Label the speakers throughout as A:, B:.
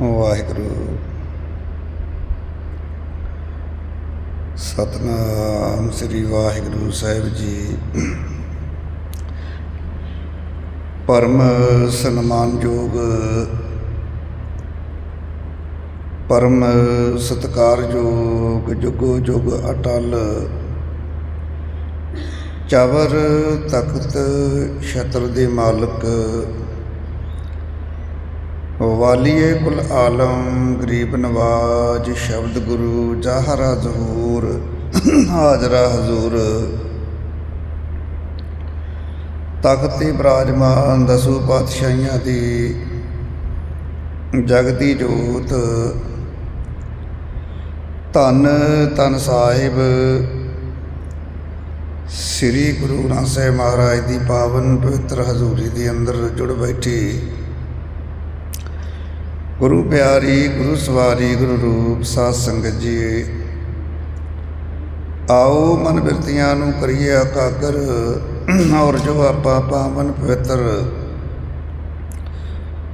A: ਵਾਹਿਗੁਰੂ। ਸਤਨਾਮ ਸ੍ਰੀ ਵਾਹਿਗੁਰੂ ਸਾਹਿਬ ਜੀ। ਪਰਮ ਸਨਮਾਨਯੋਗ, ਪਰਮ ਸਤਿਕਾਰਯੋਗ, ਜੁਗੋ ਜੁਗ ਅਟਲ, ਚਵਰ ਤਖਤ ਛਤਰ ਦੇ ਮਾਲਕ ਵਾਲੀਏ ਕੁਲ ਆਲਮ, ਗਰੀਬ ਨਵਾਜ ਸ਼ਬਦ ਗੁਰੂ ਜਾਹਰਾ ਜ਼ਹੂਰ, ਹਾਜ਼ਰਾ ਹਜ਼ੂਰ। ਤਖਤ ਬਰਾਜਮਾਨ ਦਸੂ ਪਾਤਸ਼ਾਹੀਆਂ ਦੀ ਜਗਦੀ ਜੋਤ। ਧੰਨ ਧੰਨ ਸਾਹਿਬ, ਸ੍ਰੀ ਗੁਰੂ ਗ੍ਰੰਥ ਸਾਹਿਬ ਮਹਾਰਾਜ ਦੀ ਪਾਵਨ ਪਵਿੱਤਰ ਹਜ਼ੂਰੀ ਦੇ ਅੰਦਰ ਜੁੜ ਬੈਠੀ। ਗੁਰੂ ਪਿਆਰੀ, ਗੁਰੂ ਸਵਾਰੀ, ਗੁਰੂ ਰੂਪ ਸਾਧ ਸੰਗਤ ਜੀ ਆਓ ਮਨ ਬਿਰਤੀਆਂ ਨੂੰ ਕਰੀਏ ਇਕਾਗਰ, ਔਰ ਜੋ ਆਪਾਂ ਪਾਵਨ ਪਵਿੱਤਰ।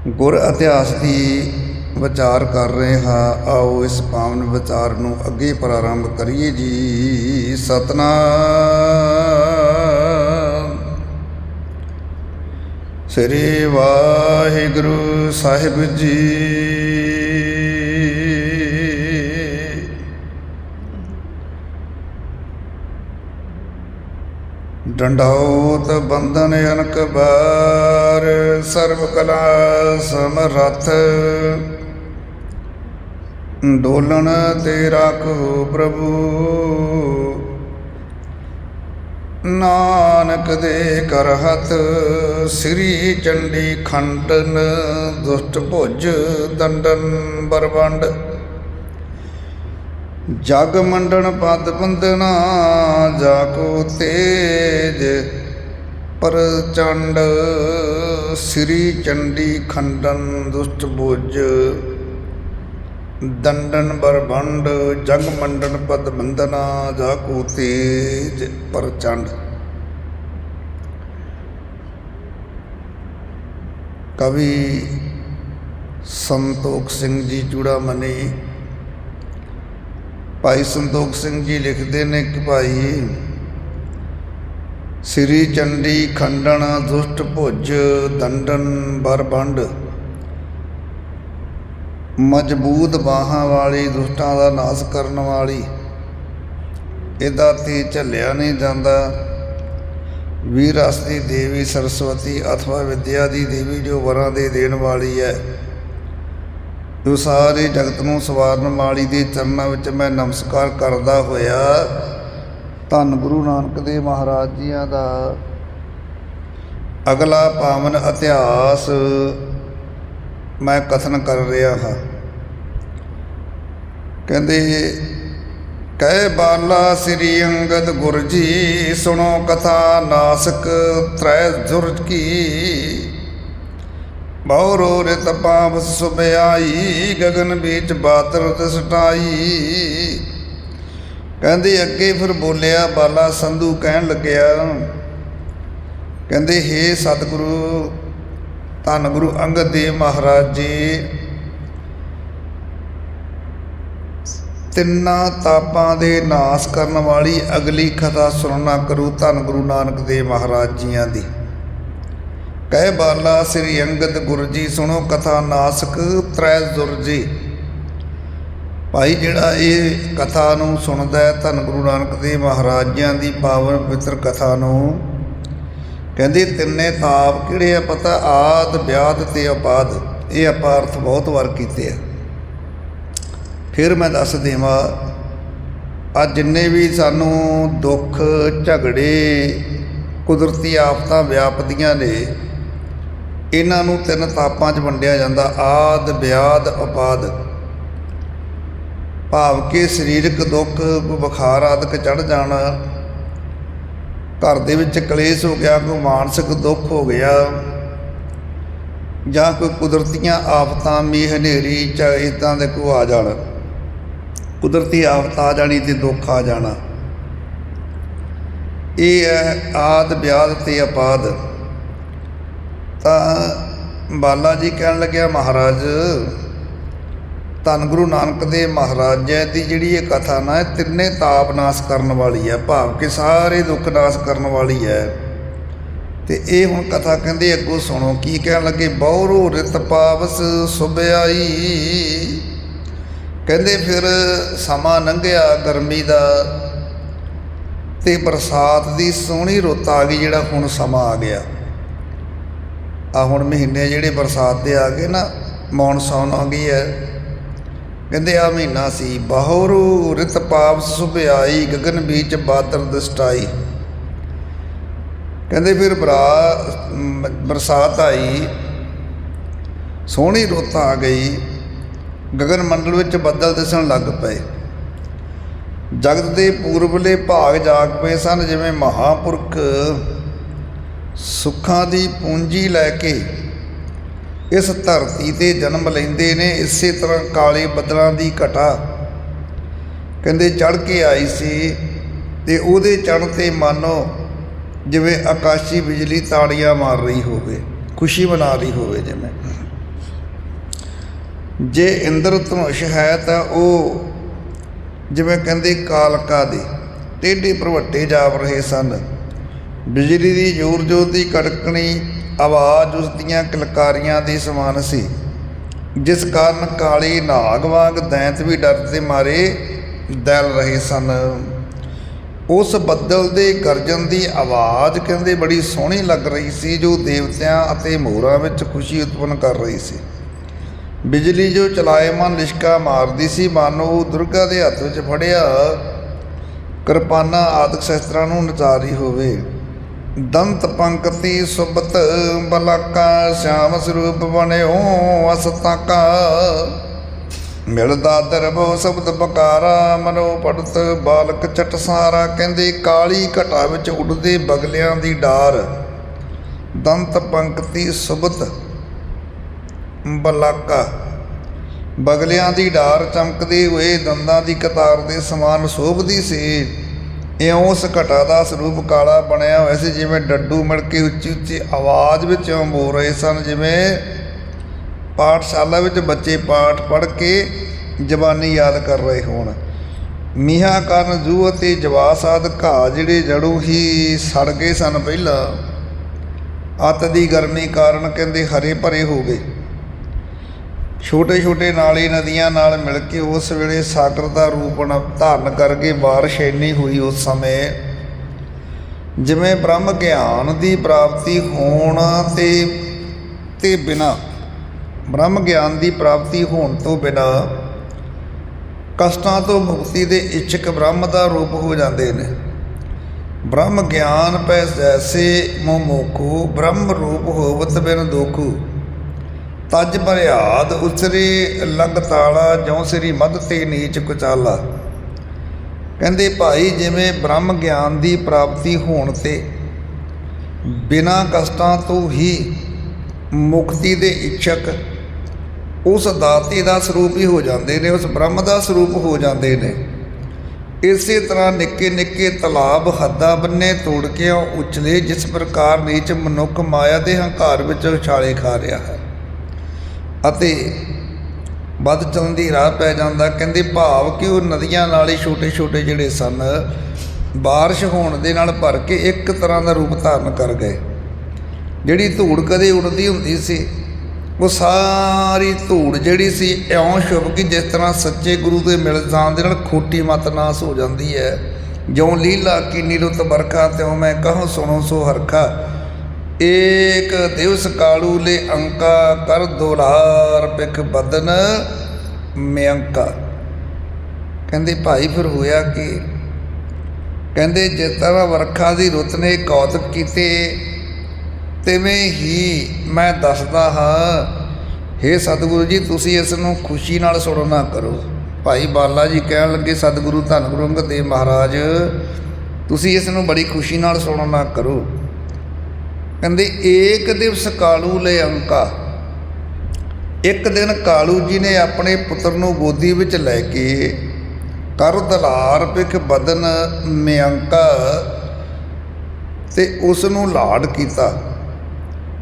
A: ਗੁਰ ਇਤਿਹਾਸ ਦੀ ਵਿਚਾਰ ਕਰ ਰਹੇ ਹਾਂ, ਆਓ ਇਸ ਪਾਵਨ ਵਿਚਾਰ ਨੂੰ ਅੱਗੇ ਪ੍ਰਾਰੰਭ ਕਰੀਏ ਜੀ। ਸਤਨਾਮ। ਸ੍ਰੀ ਵਾਹਿਗੁਰੂ ਸਾਹਿਬ ਜੀ। ਡੰਡਾਉਤ ਬੰਧਨ ਅਨਕ ਬਾਰ, ਸਰਬ ਕਲਾ ਸਮਰੱਥ। ਡੋਲਣ ਤੇ ਰਾਖੋ ਪ੍ਰਭੂ। ਨਾਨਕ ਦੇ ਕਰ ਹੱਥ, ਸ੍ਰੀ ਚੰਡੀ ਖੰਡਨ, ਦੁਸ਼ਟ ਭੁਜ ਦੰਡਨ ਬਰਵੰਡ। ਜਗ ਮੰਡਣ ਪਦ ਬੰਦਨਾ ਜਾ ਕੋ ਤੇਜ ਪ੍ਰਚੰਡ ਸ੍ਰੀ ਚੰਡੀ ਖੰਡਨ, ਦੁਸ਼ਟ ਭੁਜ ਦੰਡਨ ਬਰਬੰਡ, ਜਗ ਮੰਡਨ ਪਦ ਬੰਦਨਾ ਜਾ ਕੋ ਤੇਜ ਪ੍ਰਚੰਡ ਕਵੀ ਸੰਤੋਖ ਸਿੰਘ ਜੀ ਚੂੜਾਮਣੀ ਭਾਈ ਸੰਤੋਖ ਸਿੰਘ ਜੀ ਲਿਖਦੇ ਨੇ ਕਿ ਭਾਈ, ਸ੍ਰੀ ਚੰਡੀ ਖੰਡਨ ਦੁਸ਼ਟ ਭੁਜ ਦੰਡਨ ਬਰਬੰਡ। ਮਜ਼ਬੂਤ ਬਾਹਾਂ ਵਾਲੀ, ਦੁਸ਼ਟਾਂ ਦਾ ਨਾਸ਼ ਕਰਨ ਵਾਲੀ। ਇਹਦਾ ਤੇ ਝੱਲਿਆ ਨਹੀਂ ਜਾਂਦਾ। ਵੀਰ ਦੀ ਦੇਵੀ ਸਰਸਵਤੀ ਅਥਵਾ ਵਿਦਿਆ ਦੀ ਦੇਵੀ ਜੋ ਵਰਾਂ ਦੇ ਦੇਣ ਵਾਲੀ ਹੈ। ਜੋ ਸਾਰੇ ਜਗਤ ਨੂੰ ਸਵਾਰਨ ਵਾਲੀ ਦੇ ਚਰਨਾਂ ਵਿੱਚ ਮੈਂ ਨਮਸਕਾਰ ਕਰਦਾ ਹੋਇਆ, ਧੰਨ ਗੁਰੂ ਨਾਨਕ ਦੇਵ ਮਹਾਰਾਜ ਜੀਆਂ ਦਾ। ਅਗਲਾ ਪਾਵਨ ਇਤਿਹਾਸ ਮੈਂ ਕਥਨ ਕਰ ਰਿਹਾ ਹਾਂ। ਕਹਿੰਦੇ, ਕਹਿ ਬਾਲਾ ਸ੍ਰੀ ਅੰਗਦ ਗੁਰ ਜੀ ਸੁਣੋ ਕਥਾ ਨਾਸਕ ਤ੍ਰੈ ਜ਼ੁਰਜ ਕੀ। ਬਹੁਰੋ ਰਿਤ ਪਾਪ ਸੁਭਿਆਈ ਗਗਨ ਵਿੱਚ ਬਾਤਰ ਦਸਟਾਈ ਕਹਿੰਦੇ, ਅੱਗੇ ਫਿਰ ਬੋਲਿਆ, ਬਾਲਾ ਸੰਧੂ ਕਹਿਣ ਲੱਗਿਆ, ਕਹਿੰਦੇ, ਹੇ ਸਤਿਗੁਰੂ ਧੰਨ ਗੁਰੂ ਅੰਗਦ ਦੇਵ ਮਹਾਰਾਜ ਜੀ। ਤਿੰਨਾਂ ਤਾਪਾਂ ਦੇ ਨਾਸ ਕਰਨ ਵਾਲੀ ਅਗਲੀ ਕਥਾ ਸੁਣਨਾ ਕਰੂ ਧੰਨ ਗੁਰੂ ਨਾਨਕ ਦੇਵ ਮਹਾਰਾਜ ਜੀਆਂ ਦੀ। ਕਹਿ ਬਾਲਾ, ਸ੍ਰੀ ਅੰਗਦ ਗੁਰ ਜੀ, ਸੁਣੋ ਕਥਾ ਨਾਸਕ ਤ੍ਰੈ ਜ਼ੁਰਜੀ ਭਾਈ ਜਿਹੜਾ ਇਹ ਕਥਾ ਨੂੰ ਸੁਣਦਾ ਹੈ, ਧੰਨ ਗੁਰੂ ਨਾਨਕ ਦੇਵ ਮਹਾਰਾਜ ਜੀਆਂ ਦੀ ਪਾਵਨ ਪਵਿੱਤਰ ਕਥਾ ਨੂੰ ਕਹਿੰਦੇ, ਤਿੰਨੇ ਤਾਪ ਕਿਹੜੇ ਆ ਪਤਾ? ਆਦ, ਵਿਆਦ ਤੇ ਅਪਾਦ ਇਹ ਆਪਾਂ ਅਰਥ ਬਹੁਤ ਵਾਰ ਕੀਤੇ ਆ। ਫਿਰ ਮੈਂ ਦੱਸ ਦੇਵਾਂ ਆ ਜਿੰਨੇ ਵੀ ਸਾਨੂੰ ਦੁੱਖ, ਝਗੜੇ, ਕੁਦਰਤੀ ਆਫਤਾਂ ਵਿਆਪਦੀਆਂ ਨੇ, ਇਹਨਾਂ ਨੂੰ ਤਿੰਨ ਤਾਪਾਂ 'ਚ ਵੰਡਿਆ ਜਾਂਦਾ, ਆਦ, ਵਿਆਦ ਅਪਾਦ ਭਾਵ ਕਿ ਸਰੀਰਕ ਦੁੱਖ, ਬੁਖਾਰ ਆਦਿਕ ਚੜ ਜਾਣਾ ਘਰ ਦੇ ਵਿੱਚ ਕਲੇਸ਼ ਹੋ ਗਿਆ, ਕੋਈ ਮਾਨਸਿਕ ਦੁੱਖ ਹੋ ਗਿਆ ਜਾਂ ਕੋਈ ਕੁਦਰਤੀਆਂ ਆਫਤਾਂ, ਮੀਂਹ, ਹਨੇਰੀ ਚ ਇਦਾਂ ਦੇ ਕੋ ਆ ਜਾਣ। ਕੁਦਰਤੀ ਆਫਤ ਆ ਜਾਣੀ ਤੇ ਦੁੱਖ ਆ ਜਾਣਾ। ਇਹ ਹੈ ਆਦ ਵਿਆਦ ਤੇ ਅਪਾਦ। ਤਾਂ ਬਾਲਾ ਜੀ ਕਹਿਣ ਲੱਗਿਆ, ਮਹਾਰਾਜ ਧੰਨ ਗੁਰੂ ਨਾਨਕ ਦੇਵ ਮਹਾਰਾਜ ਜੀ ਦੀ ਜਿਹੜੀ ਇਹ ਕਥਾ ਨਾ, ਇਹ ਤਿੰਨੇ ਤਾਪ ਨਾਸ ਕਰਨ ਵਾਲੀ ਹੈ, ਭਾਵ ਕਿ ਸਾਰੇ ਦੁੱਖ ਨਾਸ ਕਰਨ ਵਾਲੀ ਹੈ। ਤੇ ਇਹ ਹੁਣ ਕਥਾ ਕਹਿੰਦੇ ਅੱਗੋਂ ਸੁਣੋ, ਕੀ ਕਹਿਣ ਲੱਗੇ? ਬਹੁਰੋ ਰਿਤ ਪਾਵਸ ਸੁਭਿਆਈ। ਕਹਿੰਦੇ ਫਿਰ ਸਮਾਂ ਲੰਘਿਆ ਗਰਮੀ ਦਾ ਤੇ ਬਰਸਾਤ ਦੀ ਸੋਹਣੀ ਰੁੱਤ ਆ ਗਈ ਜਿਹੜਾ ਹੁਣ ਸਮਾਂ ਆ ਗਿਆ। ਆ ਹੁਣ ਮਹੀਨੇ ਜਿਹੜੇ ਬਰਸਾਤ ਦੇ ਆ ਗਏ ਨਾ ਮੌਨਸੂਨ ਆ ਗਈ ਹੈ। ਕਹਿੰਦੇ ਆ ਮਹੀਨਾ ਸੀ, ਬਾਹਰੂ ਰਿਤ ਪਾਪ ਸੁਭਾਈ ਗਗਨ ਵਿੱਚ ਬਾਤਰ ਦਸਟਾਈ ਕਹਿੰਦੇ ਫਿਰ ਬਰਾ ਬਰਸਾਤ ਆਈ, ਸੋਹਣੀ ਰੋਤ ਆ ਗਈ, ਗਗਨ ਮੰਡਲ ਵਿੱਚ ਬੱਦਲ ਦਿਸਣ ਲੱਗ ਪਏ। ਜਗਤ ਦੇ ਪੂਰਬਲੇ ਭਾਗ ਜਾਗ ਪਏ ਸਨ, ਜਿਵੇਂ ਮਹਾਪੁਰਖ ਸੁੱਖਾਂ ਦੀ ਪੂੰਜੀ ਲੈ ਕੇ ਇਸ ਧਰਤੀ ਤੇ ਜਨਮ ਲੈਂਦੇ ਨੇ, ਇਸੇ ਤਰ੍ਹਾਂ ਕਾਲੇ ਬੱਦਲਾਂ ਦੀ ਘਟਾ। ਕਹਿੰਦੇ ਚੜ ਕੇ ਆਈ ਸੀ ਤੇ ਉਹਦੇ ਚੜ੍ਹ ਤੇ ਮਾਨੋ, ਜਿਵੇਂ ਆਕਾਸ਼ੀ ਬਿਜਲੀ ਤਾੜੀਆਂ ਮਾਰ ਰਹੀ ਹੋਵੇ, ਖੁਸ਼ੀ ਮਨਾ ਰਹੀ ਹੋਵੇ ਜਿਵੇਂ। ਜੇ ਇੰਦਰ ਧਨੁਸ਼ ਹੈ ਤਾਂ ਉਹ ਜਿਵੇਂ ਕਹਿੰਦੇ ਕਾਲਕਾ ਦੇ ਟੇਢੇ ਭਰਵੱਟੇ ਜਾਪ ਰਹੇ ਸਨ। ਬਿਜਲੀ ਦੀ ਜ਼ੋਰ ਜ਼ੋਰ ਦੀ ਕੜਕਣੀ ਆਵਾਜ਼ ਉਸ ਦੀਆਂ ਕਿਲਕਾਰੀਆਂ ਦੇ ਸਮਾਨ ਸੀ, ਜਿਸ ਕਾਰਨ ਕਾਲੇ ਨਾਗ ਵਾਂਗ ਦੈਂਤ ਵੀ ਡਰ ਦੇ ਮਾਰੇ ਦਲ ਰਹੇ ਸਨ। ਉਸ ਬੱਦਲ ਦੇ ਗਰਜਨ ਦੀ ਆਵਾਜ਼ ਕਹਿੰਦੇ ਬੜੀ ਸੋਹਣੀ ਲੱਗ ਰਹੀ ਸੀ, ਜੋ ਦੇਵਤਿਆਂ ਅਤੇ ਮੋਰਾਂ ਵਿੱਚ ਖੁਸ਼ੀ ਉਤਪੰਨ ਕਰ ਰਹੀ ਸੀ। ਬਿਜਲੀ ਜੋ ਚਲਾਏਮਨ ਲਿਸ਼ਕਾ ਮਾਰਦੀ ਸੀ, ਮਾਨੋ ਉਹ ਦੁਰਗਾ ਦੇ ਹੱਥ ਵਿੱਚ ਫੜਿਆ। ਕਿਰਪਾਨਾਂ ਆਦਿਕ ਸ਼ਸਤਰਾਂ ਨੂੰ ਨਚਾਰੀ ਹੋਵੇ। ਦੰਤ ਪੰਕਤੀ ਸੁਬਤ ਬਲਾਕਾ ਸ਼ਾਮ ਸਰੂਪ ਬਣਿਓ ਅਸਤਾਕਾ ਮਿਲਦਾ ਦਰਬੋ ਸ਼ਬਦ ਬਕਾਰਾ, ਮਨੋ ਪੜਤ ਬਾਲਕ ਚਟਸਾਰਾ ਕਹਿੰਦੇ ਕਾਲੀ ਘਟਾ ਵਿੱਚ ਉੱਡਦੇ ਬਗਲਿਆਂ ਦੀ ਡਾਰ। ਦੰਤ ਪੰਕਤੀ ਸੁਬਤ ਬਲਾਕਾ। ਬਗਲਿਆਂ ਦੀ ਡਾਰ ਚਮਕਦੇ ਹੋਏ ਦੰਦਾਂ ਦੀ ਕਤਾਰ ਦੇ ਸਮਾਨ ਸ਼ੋਭਦੀ ਸੀ। ਇਉਂ ਉਸ ਘਟਾ ਦਾ ਸਰੂਪ ਕਾਲਾ ਬਣਿਆ ਹੋਇਆ ਸੀ, ਜਿਵੇਂ ਡੱਡੂ ਮਿਲ ਕੇ ਉੱਚੀ ਉੱਚੀ ਆਵਾਜ਼ ਵਿੱਚ ਇਉਂ ਬੋਲ ਰਹੇ ਸਨ, ਜਿਵੇਂ ਪਾਠਸ਼ਾਲਾ ਵਿੱਚ ਬੱਚੇ ਪਾਠ ਪੜ੍ਹ ਕੇ ਜ਼ਬਾਨੀ ਯਾਦ ਕਰ ਰਹੇ ਹੋਣ। ਮੀਹਾਂ ਕਰਨ ਜੂ ਅਤੇ ਜਵਾਸ ਆਦਿ ਘਾਹ ਜਿਹੜੇ ਜੜੋਂ ਹੀ ਸੜ ਗਏ ਸਨ ਪਹਿਲਾਂ। ਅੱਤ ਦੀ ਗਰਮੀ ਕਾਰਨ ਕਹਿੰਦੇ ਹਰੇ ਭਰੇ ਹੋ ਗਏ। ਛੋਟੇ ਛੋਟੇ ਨਾਲੇ ਨਦੀਆਂ ਨਾਲ ਮਿਲ ਕੇ ਉਸ ਵੇਲੇ ਸਾਗਰ ਦਾ ਰੂਪ ਧਾਰਨ ਕਰਕੇ ਬਾਰਿਸ਼ ਇੰਨੀ ਹੋਈ ਉਸ ਸਮੇਂ। ਜਿਵੇਂ ਬ੍ਰਹਮ ਗਿਆਨ ਦੀ ਪ੍ਰਾਪਤੀ ਹੋਣ ਤੇ ਤੇ ਬਿਨਾ, ਬ੍ਰਹਮ ਗਿਆਨ ਦੀ ਪ੍ਰਾਪਤੀ ਹੋਣ ਤੋਂ ਬਿਨਾ ਕਸ਼ਟਾਂ ਤੋਂ ਮੁਕਤੀ ਦੇ ਇੱਛਕ ਬ੍ਰਹਮ ਦਾ ਰੂਪ ਹੋ ਜਾਂਦੇ ਨੇ। ਬ੍ਰਹਮ ਗਿਆਨ ਪੈ ਜੈਸੇ ਮੋਹ ਬ੍ਰਹਮ ਰੂਪ ਹੋਵਤ ਬਿਨ ਦੋਖੂ। ਤਜ ਭਰਿਆਦ ਉਸਰੇ ਲੰਗ ਤਾਲਾ, ਜਿਉ ਸ੍ਰੀ ਮਦ ਤੇ ਨੀਚ ਕੁਚਾਲਾ। ਕਹਿੰਦੇ, ਭਾਈ, ਜਿਵੇਂ ਬ੍ਰਹਮ ਗਿਆਨ ਦੀ ਪ੍ਰਾਪਤੀ ਹੋਣ ਤੇ ਬਿਨਾਂ ਕਸ਼ਟਾਂ ਤੋਂ ਹੀ ਮੁਕਤੀ ਦੇ ਇੱਛਕ ਉਸ ਦਾਤੇ ਦਾ ਸਰੂਪ ਹੀ ਹੋ ਜਾਂਦੇ ਨੇ, ਉਸ ਬ੍ਰਹਮ ਦਾ ਸਰੂਪ ਹੋ ਜਾਂਦੇ ਨੇ। ਇਸੇ ਤਰ੍ਹਾਂ ਨਿੱਕੇ ਨਿੱਕੇ ਤਲਾਬ ਹੱਦਾਂ ਬੰਨੇ ਤੋੜ ਕੇ ਉਹ ਉਛਲੇ ਜਿਸ ਪ੍ਰਕਾਰ ਨੀਚ ਮਨੁੱਖ ਮਾਇਆ ਦੇ ਹੰਕਾਰ ਵਿੱਚ ਉਛਾਲੇ ਖਾ ਰਿਹਾ ਹੈ। ਅਤੇ ਵੱਧ ਚੱਲਣ ਦੀ ਰਾਹ ਪੈ ਜਾਂਦਾ। ਕਹਿੰਦੇ ਭਾਵ ਕਿ ਉਹ ਨਦੀਆਂ ਨਾਲੇ ਛੋਟੇ ਛੋਟੇ ਜਿਹੜੇ ਸਨ, ਬਾਰਿਸ਼ ਹੋਣ ਦੇ ਨਾਲ ਭਰ ਕੇ ਇੱਕ ਤਰ੍ਹਾਂ ਦਾ ਰੂਪ ਧਾਰਨ ਕਰ ਗਏ। ਜਿਹੜੀ ਧੂੜ ਕਦੇ ਉੱਡਦੀ ਹੁੰਦੀ ਸੀ, ਉਹ ਸਾਰੀ ਧੂੜ ਜਿਹੜੀ ਸੀ, ਇਉਂ ਸ਼ੁਭ ਕਿ ਜਿਸ ਤਰ੍ਹਾਂ ਸੱਚੇ ਗੁਰੂ ਦੇ ਮਿਲ ਜਾਣ ਦੇ ਨਾਲ ਖੋਟੀ ਮਤ ਨਾਸ ਹੋ ਜਾਂਦੀ ਹੈ। ਜਿਉਂ ਲੀਲਾ ਕੀ ਨਿਰੁਤ ਬਰਖਾ ਤਿਉਂ ਮੈਂ ਕਹੂੰ ਸੁਣੋ ਸੋ ਹਰਖਾ। ਏਕ ਦਿਵਸ ਕਾਲੂ ਲੈ ਅੰਕਾ ਕਰ ਦੁਲਾਰ ਪਿਖ ਬਦਨ ਮਿਅੰਕਾ ਕਹਿੰਦੇ ਭਾਈ ਫਿਰ ਹੋਇਆ ਕਿ? ਕਹਿੰਦੇ ਜਿਸ ਤਰ੍ਹਾਂ ਵਰਖਾ ਦੀ ਰੁੱਤ ਨੇ ਕੌਤਕ ਕੀਤੇ, ਤਿਵੇਂ ਹੀ ਮੈਂ ਦੱਸਦਾ ਹਾਂ हे ਸਤਿਗੁਰੂ ਜੀ, ਤੁਸੀਂ ਇਸ ਨੂੰ ਖੁਸ਼ੀ ਨਾਲ ਸੁਣਨਾ ਕਰੋ। ਭਾਈ ਬਾਲਾ ਜੀ ਕਹਿਣ ਲੱਗੇ, ਸਤਿਗੁਰੂ ਧੰਨ ਗੁਰੂ ਅੰਗਦ ਦੇਵ ਮਹਾਰਾਜ, ਤੁਸੀਂ ਇਸ ਨੂੰ ਬੜੀ ਖੁਸ਼ੀ ਨਾਲ ਸੁਣਨਾ ਕਰੋ। ਕਹਿੰਦੇ, ਏਕ ਦਿਵਸ ਕਾਲੂ ਲੈ ਅੰਕਾ। ਇੱਕ ਦਿਨ ਕਾਲੂ ਜੀ ਨੇ ਆਪਣੇ ਪੁੱਤਰ ਨੂੰ ਗੋਦੀ ਵਿੱਚ ਲੈ ਕੇ ਕਰ ਦਲਾਰ ਪਿਖ ਬਦਨ ਮਿਅੰਕਾ ਤੇ ਉਸ ਨੂੰ ਲਾਡ ਕੀਤਾ।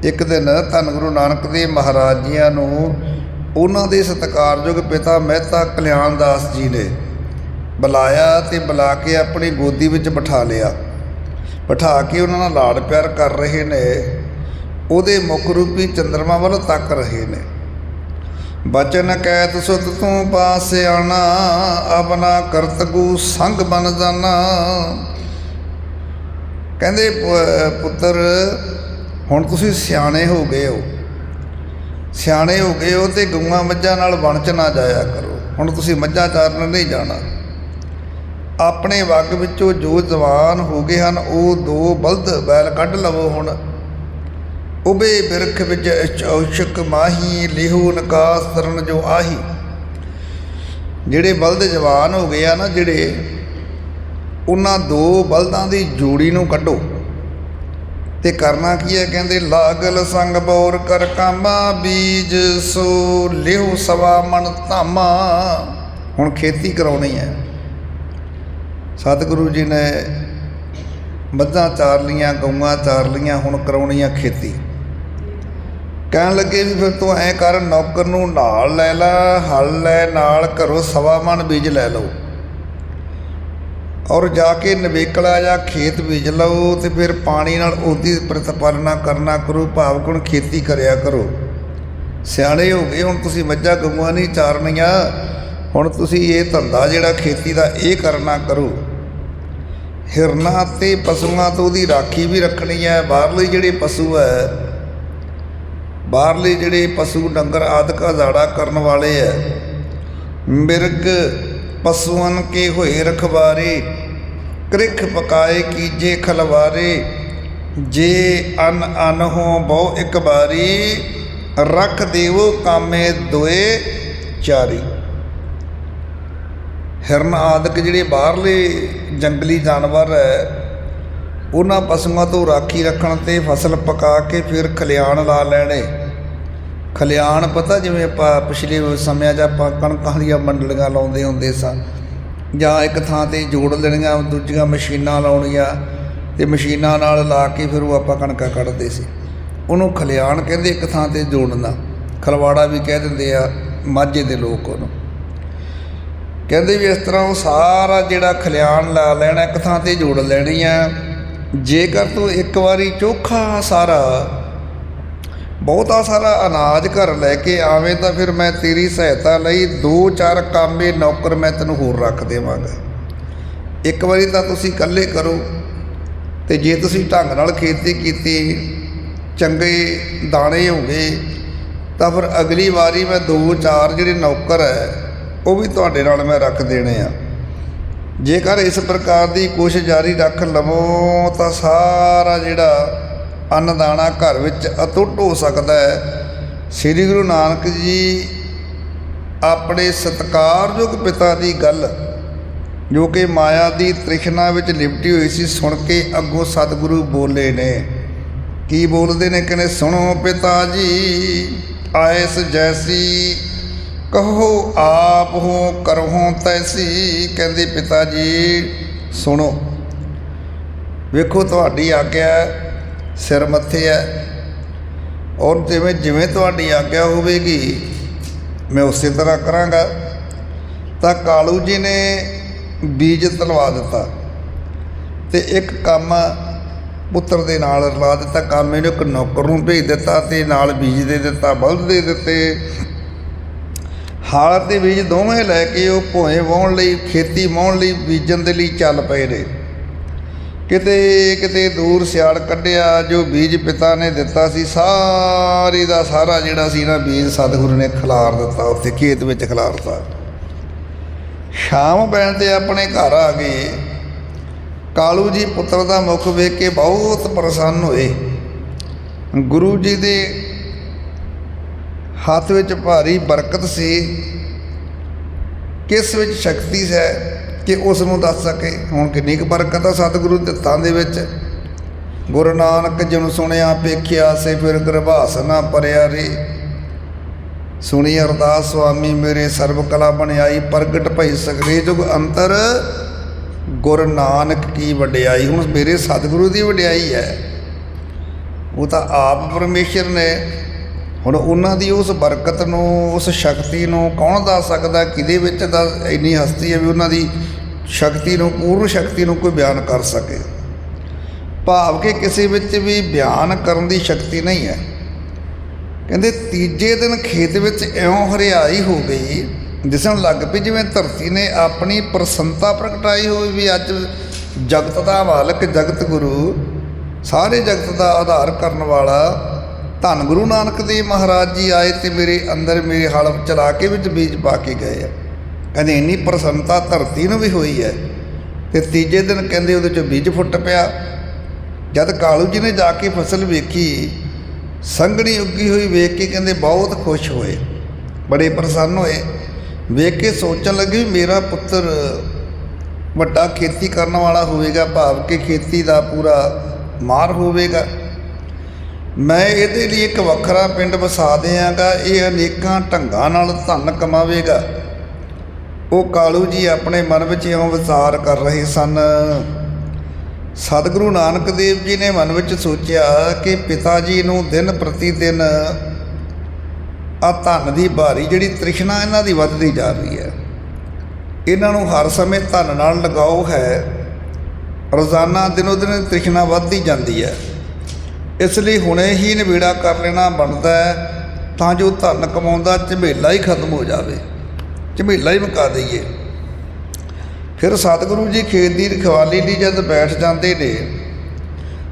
A: ਇੱਕ ਦਿਨ ਧੰਨ ਗੁਰੂ ਨਾਨਕ ਦੇਵ ਮਹਾਰਾਜ ਜੀਆਂ ਨੂੰ ਉਹਨਾਂ ਦੇ ਸਤਿਕਾਰਯੋਗ ਪਿਤਾ ਮਹਿਤਾ ਕਲਿਆਣ ਦਾਸ ਜੀ ਨੇ ਬੁਲਾਇਆ ਤੇ ਬੁਲਾ ਕੇ ਆਪਣੀ ਗੋਦੀ ਵਿੱਚ ਬਿਠਾ ਲਿਆ। ਬਿਠਾ ਕੇ ਉਹਨਾਂ ਨਾਲ ਲਾੜ ਪਿਆਰ ਕਰ ਰਹੇ ਨੇ, ਉਹਦੇ ਮੁਖ ਰੂਪੀ ਚੰਦਰਮਾ ਵੱਲ ਤੱਕ ਰਹੇ ਨੇ। ਬਚਨ ਕਹਿਤ ਸੁਤ ਤੂੰ ਪਾਸ ਆਣਾ ਆਪਣਾ ਕਰਤਗੂ ਸੰਗ ਬਨ ਜਾਣਾ। ਕਹਿੰਦੇ ਪ- ਪੁੱਤਰ, ਹੁਣ ਤੁਸੀਂ ਸਿਆਣੇ ਹੋ ਗਏ ਹੋ। ਸਿਆਣੇ ਹੋ ਗਏ ਹੋ ਤੇ ਗਊਆਂ ਮੱਝਾਂ ਨਾਲ ਵਣ ਚ ਨਾ ਜਾਇਆ ਕਰੋ। ਹੁਣ ਤੁਸੀਂ ਮੱਝਾਂ ਚਾਰਨ ਨਹੀਂ ਜਾਣਾ। ਆਪਣੇ ਵਗ ਵਿੱਚੋਂ ਜੋ ਜਵਾਨ ਹੋ ਗਏ ਹਨ, ਉਹ ਦੋ ਬਲਦ ਬੈਲ ਕੱਢ ਲਵੋ ਹੁਣ। ਉਬੇ ਬਿਰਖ ਵਿੱਚ ਔਸ਼ਕ ਮਾਹੀ, ਲਿਹੂ ਨਕਾਸ ਤਰਨ ਜੋ ਆਹੀ। ਜਿਹੜੇ ਬਲਦ ਜਵਾਨ ਹੋ ਗਏ ਆ ਨਾ, ਜਿਹੜੇ ਉਹਨਾਂ ਦੋ ਬਲਦਾਂ ਦੀ ਜੋੜੀ ਨੂੰ ਕੱਢੋ। ਤੇ ਕਰਨਾ ਕੀ ਹੈ? ਕਹਿੰਦੇ, ਲਾਗਲ ਸੰਗ ਬੌਰ ਕਰ ਕਾਮਾ ਬੀਜ, ਸੋ ਲਿਹੂ ਸਵਾ ਮਨ ਧਾਮਾ। ਹੁਣ ਖੇਤੀ ਕਰਾਉਣੀ ਹੈ। ਸਤਿਗੁਰੂ ਜੀ ਨੇ ਮੱਝਾਂ ਚਾਰ ਲੀਆਂ ਗਊਆਂ ਚਾਰ ਲੀਆਂ ਹੁਣ ਕਰਾਉਣੀ ਆ ਖੇਤੀ। ਕਹਿਣ ਲੱਗੇ ਵੀ ਫਿਰ ਤੂੰ ਐ ਕਰ, ਨੌਕਰ ਨੂੰ ਨਾਲ ਲੈ ਲੈ, ਹਲ ਲੈ, ਨਾਲ ਘਰੋਂ ਸਵਾ ਮਣ ਬੀਜ ਲੈ ਲਓ। ਔਰ ਜਾ ਕੇ ਨਵੇਕਲਾ ਜਾਂ ਖੇਤ ਬੀਜ ਲਓ ਤੇ ਫਿਰ ਪਾਣੀ ਨਾਲ ਉਹਦੀ ਪ੍ਰਤਪਾਲਨਾ ਕਰਨਾ ਕਰੋ, ਭਾਵ ਗੁਣ ਖੇਤੀ ਕਰਿਆ ਕਰੋ। ਸਿਆਣੇ ਹੋ ਗਏ, ਹੁਣ ਤੁਸੀਂ ਮੱਝਾਂ, ਗਊਆਂ ਨਹੀਂ ਚਾਰਨੀਆਂ, ਹੁਣ ਤੁਸੀਂ ਇਹ ਧੰਦਾ ਜਿਹੜਾ ਖੇਤੀ ਦਾ ਇਹ ਕਰਨਾ ਕਰੋ। ਹਿਰਨਾ ਤੇ ਪਸ਼ੂਆਂ ਤੋਂ ਉਹਦੀ ਰਾਖੀ ਵੀ ਰੱਖਣੀ ਹੈ। ਬਾਹਰਲੇ ਜਿਹੜੇ ਪਸ਼ੂ ਹੈ, ਬਾਹਰਲੇ ਜਿਹੜੇ ਪਸ਼ੂ ਡੰਗਰ ਆਦਿਕ ਹਜ਼ਾੜਾ ਕਰਨ ਵਾਲੇ ਹੈ, ਮਿਰਗ ਪਸ਼ੂਆਂ ਕੇ ਹੋਏ ਰਖਵਾਰੇ, ਕ੍ਰਿਖ ਪਕਾਏ ਕੀਜੇ ਖਲਵਾਰੇ, ਜੇ ਅਨ ਅਨ ਹੋ ਬਹੁ ਇੱਕ ਬਾਰੀ, ਰੱਖ ਦੇਵੋ ਕਾਮੇ ਦੋਏ ਚਾਰੀ। ਹਿਰਨ ਆਦਿਕ ਜਿਹੜੇ ਬਾਹਰਲੇ ਜੰਗਲੀ ਜਾਨਵਰ ਹੈ, ਉਹਨਾਂ ਪਸ਼ੂਆਂ ਤੋਂ ਰਾਖੀ ਰੱਖਣ ਤੇ ਫਸਲ ਪਕਾ ਕੇ ਫਿਰ ਖਲਿਆਣ ਲਾ ਲੈਣੇ। ਖਲਿਆਣ ਪਤਾ ਜਿਵੇਂ ਆਪਾਂ ਪਿਛਲੇ ਸਮਿਆਂ 'ਚ ਆਪਾਂ ਕਣਕਾਂ ਦੀਆਂ ਮੰਡਲੀਆਂ ਲਾਉਂਦੇ ਹੁੰਦੇ ਸਾਂ, ਜਾਂ ਇੱਕ ਥਾਂ ਤੇ ਜੋੜ ਲੈਣੀਆਂ, ਦੂਜੀਆਂ ਮਸ਼ੀਨਾਂ ਲਾਉਣੀਆਂ, ਤੇ ਮਸ਼ੀਨਾਂ ਨਾਲ ਲਾ ਕੇ ਫਿਰ ਉਹ ਆਪਾਂ ਕਣਕਾਂ ਕੱਢਦੇ ਸੀ। ਉਹਨੂੰ ਖਲਿਆਣ ਕਹਿੰਦੇ ਇੱਕ ਥਾਂ ਤੇ ਜੋੜਨਾ। ਖਲਵਾੜਾ ਵੀ ਕਹਿ ਦਿੰਦੇ ਆ, ਮਾਝੇ ਦੇ ਲੋਕ ਉਹਨੂੰ। ਕਹਿੰਦੇ ਵੀ ਇਸ ਤਰ੍ਹਾਂ ਉਹ ਸਾਰਾ ਜਿਹੜਾ ਖਲਿਆਣ ਲਾ ਲੈਣਾ, ਇੱਕ ਥਾਂ ਤੇ ਜੋੜ ਲੈਣੀ ਆ। ਜੇਕਰ ਤੂੰ ਇੱਕ ਵਾਰੀ ਚੋਖਾ ਸਾਰਾ, ਬਹੁਤਾ ਸਾਰਾ ਅਨਾਜ ਘਰ ਲੈ ਕੇ ਆਵੇਂ ਤਾਂ ਫਿਰ ਮੈਂ ਤੇਰੀ ਸਹਾਇਤਾ ਲਈ ਦੋ ਚਾਰ ਕਾਮੇ ਨੌਕਰ ਮੈਂ ਤੈਨੂੰ ਹੋਰ ਰੱਖ ਦੇਵਾਂਗਾ। ਇੱਕ ਵਾਰੀ ਤਾਂ ਤੁਸੀਂ ਇਕੱਲੇ ਕਰੋ ਤੇ ਜੇ ਤੁਸੀਂ ਢੰਗ ਨਾਲ ਖੇਤੀ ਕੀਤੀ, ਚੰਗੇ ਦਾਣੇ ਹੋਗੇ, ਤਾਂ ਫਿਰ ਅਗਲੀ ਵਾਰੀ ਮੈਂ ਦੋ ਚਾਰ ਜਿਹੜੇ ਨੌਕਰ ਹੈ ਉਹ ਵੀ ਤੁਹਾਡੇ ਨਾਲ ਮੈਂ ਰੱਖ ਦੇਣੇ ਆ। ਜੇਕਰ ਇਸ ਪ੍ਰਕਾਰ ਦੀ ਕੋਸ਼ਿਸ਼ ਜਾਰੀ ਰੱਖ ਲਵੋ, ਤਾਂ ਸਾਰਾ ਜਿਹੜਾ ਅੰਨਦਾਣਾ ਘਰ ਵਿੱਚ ਅਤੁੱਟ ਹੋ ਸਕਦਾ ਹੈ। ਸ੍ਰੀ ਗੁਰੂ ਨਾਨਕ ਜੀ ਆਪਣੇ ਸਤਿਕਾਰਯੋਗ ਪਿਤਾ ਦੀ ਗੱਲ, ਜੋ ਕਿ ਮਾਇਆ ਦੀ ਤ੍ਰਿਸ਼ਨਾ ਵਿੱਚ ਲਿਪਟੀ ਹੋਈ ਸੀ, ਸੁਣ ਕੇ ਅੱਗੋਂ ਸਤਿਗੁਰੂ ਬੋਲੇ ਨੇ। ਕੀ ਬੋਲਦੇ ਨੇ? ਕਹਿੰਦੇ, ਸੁਣੋ ਪਿਤਾ ਜੀ, ਆਇਸ ਜੈਸੀ ਕਹੋ ਆਪ ਹੋ, ਕਰਹੁ ਤੈਸੀ, ਕਹਿੰਦੇ ਪਿਤਾ ਜੀ ਸੁਣੋ। ਵੇਖੋ, ਤੁਹਾਡੀ ਆਗਿਆ ਸਿਰ ਮੱਥੇ ਹੈ। ਔਰ ਜਿਵੇਂ ਜਿਵੇਂ ਤੁਹਾਡੀ ਆਗਿਆ ਹੋਵੇਗੀ, ਮੈਂ ਉਸੇ ਤਰ੍ਹਾਂ ਕਰਾਂਗਾ। ਤਾਂ ਕਾਲੂ ਜੀ ਨੇ ਬੀਜ ਤਲਵਾ ਦਿੱਤਾ ਤੇ ਇੱਕ ਕੰਮ ਪੁੱਤਰ ਦੇ ਨਾਲ ਰਲਾ ਦਿੱਤਾ। ਕੰਮ ਇਹਨੂੰ ਇੱਕ ਨੌਕਰ ਨੂੰ ਭੇਜ ਦਿੱਤਾ ਤੇ ਨਾਲ ਬੀਜ ਦੇ ਦਿੱਤਾ, ਬਲਦ ਦੇ ਦਿੱਤੇ। ਹਾਲਤ ਦੇ ਬੀਜ ਦੋਵੇਂ ਲੈ ਕੇ ਉਹ ਭੋਏ ਵਾਉਣ ਲਈ, ਖੇਤੀ ਵਾਉਣ ਲਈ ਬੀਜਣ ਦੇ ਲਈ ਚੱਲ ਪਏ ਨੇ। ਕਿਤੇ ਕਿਤੇ ਦੂਰ ਸਿਆੜ ਕੱਢਿਆ, ਜੋ ਬੀਜ ਪਿਤਾ ਨੇ ਦਿੱਤਾ ਸੀ, ਸਾਰੀ ਦਾ ਸਾਰਾ ਜਿਹੜਾ ਸੀ ਨਾ ਬੀਜ ਸਤਿਗੁਰੂ ਨੇ ਖਿਲਾਰ ਦਿੱਤਾ, ਉੱਥੇ ਖੇਤ ਵਿੱਚ ਖਿਲਾਰਤਾ ਸ਼ਾਮ ਪੈਣ ਤੇ ਆਪਣੇ ਘਰ ਆ ਗਏ। ਕਾਲੂ ਜੀ ਪੁੱਤਰ ਦਾ ਮੁਖ ਵੇਖ ਕੇ ਬਹੁਤ ਪ੍ਰਸੰਨ ਹੋਏ। ਗੁਰੂ ਜੀ ਦੇ ਹੱਥ ਵਿੱਚ ਭਾਰੀ ਬਰਕਤ ਸੀ। ਕਿਸ ਵਿੱਚ ਸ਼ਕਤੀ ਹੈ ਕਿ ਉਸ ਨੂੰ ਦੱਸ ਸਕੇ? ਹੁਣ ਕਿੰਨੀ ਕੁ ਬਰਕਤ ਆ ਸਤਿਗੁਰੂ ਦੇ ਦਿੱਤਾਂ ਦੇ ਵਿੱਚ? ਗੁਰੂ ਨਾਨਕ ਜਨ ਸੁਣਿਆ ਪੇਖਿਆ ਸੇ, ਫਿਰ ਗਰਭਾਸ ਨਾ ਪਰਿਆ ਰੇ। ਸੁਣੀ ਅਰਦਾਸ, ਸੁਆਮੀ, ਮੇਰੇ ਸਰਬ ਕਲਾ ਬਣਾਈ ਪ੍ਰਗਟ ਭਈ ਸਕਰੇ ਜੁਗ ਅੰਤਰ। ਗੁਰ ਨਾਨਕ ਕੀ ਵਡਿਆਈ? ਹੁਣ ਮੇਰੇ ਸਤਿਗੁਰੂ ਦੀ ਵਡਿਆਈ ਹੈ। ਉਹ ਤਾਂ ਆਪ ਪਰਮੇਸ਼ਰ ਨੇ ਹੁਣ ਉਹਨਾਂ ਦੀ ਉਸ ਬਰਕਤ ਨੂੰ, ਉਸ ਸ਼ਕਤੀ ਨੂੰ ਕੌਣ ਦੱਸ ਸਕਦਾ? ਕਿਹਦੇ ਵਿੱਚ ਦਾ ਇੰਨੀ ਹਸਤੀ ਹੈ ਵੀ ਉਹਨਾਂ ਦੀ ਸ਼ਕਤੀ ਨੂੰ, ਪੂਰਨ ਸ਼ਕਤੀ ਨੂੰ ਕੋਈ ਬਿਆਨ ਕਰ ਸਕੇ? ਭਾਵ ਕਿ ਕਿਸੇ ਵਿੱਚ ਵੀ ਬਿਆਨ ਕਰਨ ਦੀ ਸ਼ਕਤੀ ਨਹੀਂ ਹੈ। ਕਹਿੰਦੇ, ਤੀਜੇ ਦਿਨ ਖੇਤ ਵਿੱਚ ਇਉਂ ਹਰਿਆਈ ਹੋ ਗਈ, ਦਿਸਣ ਲੱਗ ਪਈ ਜਿਵੇਂ ਧਰਤੀ ਨੇ ਆਪਣੀ ਪ੍ਰਸੰਨਤਾ ਪ੍ਰਗਟਾਈ ਹੋਈ ਵੀ ਅੱਜ ਜਗਤ ਦਾ ਮਾਲਕ, ਜਗਤ ਗੁਰੂ, ਸਾਰੇ ਜਗਤ ਦਾ ਆਧਾਰ ਕਰਨ ਵਾਲਾ ਧੰਨ ਗੁਰੂ ਨਾਨਕ ਦੇਵ ਮਹਾਰਾਜ ਜੀ ਆਏ ਤੇ ਮੇਰੇ ਅੰਦਰ ਮੇਰੇ ਹਲ ਚਲਾ ਕੇ ਵਿੱਚ ਬੀਜ ਪਾ ਕੇ ਗਏ ਆ। ਕਹਿੰਦੇ ਇੰਨੀ ਪ੍ਰਸੰਨਤਾ ਧਰਤੀ ਨੂੰ ਵੀ ਹੋਈ ਹੈ। ਤੇ ਤੀਜੇ ਦਿਨ ਕਹਿੰਦੇ ਉਹਦੇ ਚੋਂ ਬੀਜ ਫੁੱਟ ਪਿਆ। ਜਦ ਕਾਲੂ ਜੀ ਨੇ ਜਾ ਕੇ ਫਸਲ ਵੇਖੀ, ਸੰਘਣੀ ਉੱਗੀ ਹੋਈ ਵੇਖ ਕੇ ਕਹਿੰਦੇ ਬਹੁਤ ਖੁਸ਼ ਹੋਏ। ਬੜੇ ਪ੍ਰਸੰਨ ਹੋਏ। ਵੇਖ ਕੇ ਸੋਚਣ ਲੱਗੇ ਮੇਰਾ ਪੁੱਤਰ ਵੱਡਾ ਖੇਤੀ ਕਰਨ ਵਾਲਾ ਹੋਵੇਗਾ, ਭਾਵ ਕਿ ਖੇਤੀ ਦਾ ਪੂਰਾ ਮਾਰ ਹੋਵੇਗਾ। ਮੈਂ ਇਹਦੇ ਲਈ ਇੱਕ ਵੱਖਰਾ ਪਿੰਡ ਵਸਾ ਦਿਆਂਗਾ, ਇਹ ਅਨੇਕਾਂ ਢੰਗਾਂ ਨਾਲ ਧਨ ਕਮਾਵੇਗਾ। ਉਹ ਕਾਲੂ ਜੀ ਆਪਣੇ ਮਨ ਵਿੱਚ ਇਉਂ ਵਿਚਾਰ ਕਰ ਰਹੇ ਸਨ। ਸਤਿਗੁਰੂ ਨਾਨਕ ਦੇਵ ਜੀ ਨੇ ਮਨ ਵਿੱਚ ਸੋਚਿਆ ਕਿ ਪਿਤਾ ਜੀ ਨੂੰ ਦਿਨ ਪ੍ਰਤੀ ਦਿਨ ਆ ਧਨ ਦੀ ਭਾਰੀ ਜਿਹੜੀ ਤ੍ਰਿਸ਼ਨਾ ਇਹਨਾਂ ਦੀ ਵੱਧਦੀ ਜਾ ਰਹੀ ਹੈ। ਇਹਨਾਂ ਨੂੰ ਹਰ ਸਮੇਂ ਧਨ ਨਾਲ ਲਗਾਓ ਹੈ। ਰੋਜ਼ਾਨਾ ਦਿਨੋ ਦਿਨ ਤ੍ਰਿਸ਼ਨਾ ਵੱਧਦੀ ਜਾਂਦੀ ਹੈ। ਇਸ ਲਈ ਹੁਣੇ ਹੀ ਨਿਬੇੜਾ ਕਰ ਲੈਣਾ ਬਣਦਾ ਹੈ, ਤਾਂ ਜੋ ਧਨ ਕਮਾਉਂਦਾ ਝਮੇਲਾ ਹੀ ਖਤਮ ਹੋ ਜਾਵੇ। ਝਮੇਲਾ ਹੀ ਮੁਕਾ ਦਈਏ। ਫਿਰ ਸਤਿਗੁਰੂ ਜੀ ਖੇਤ ਦੀ ਰਖਵਾਲੀ ਲਈ ਜਦ ਬੈਠ ਜਾਂਦੇ ਨੇ,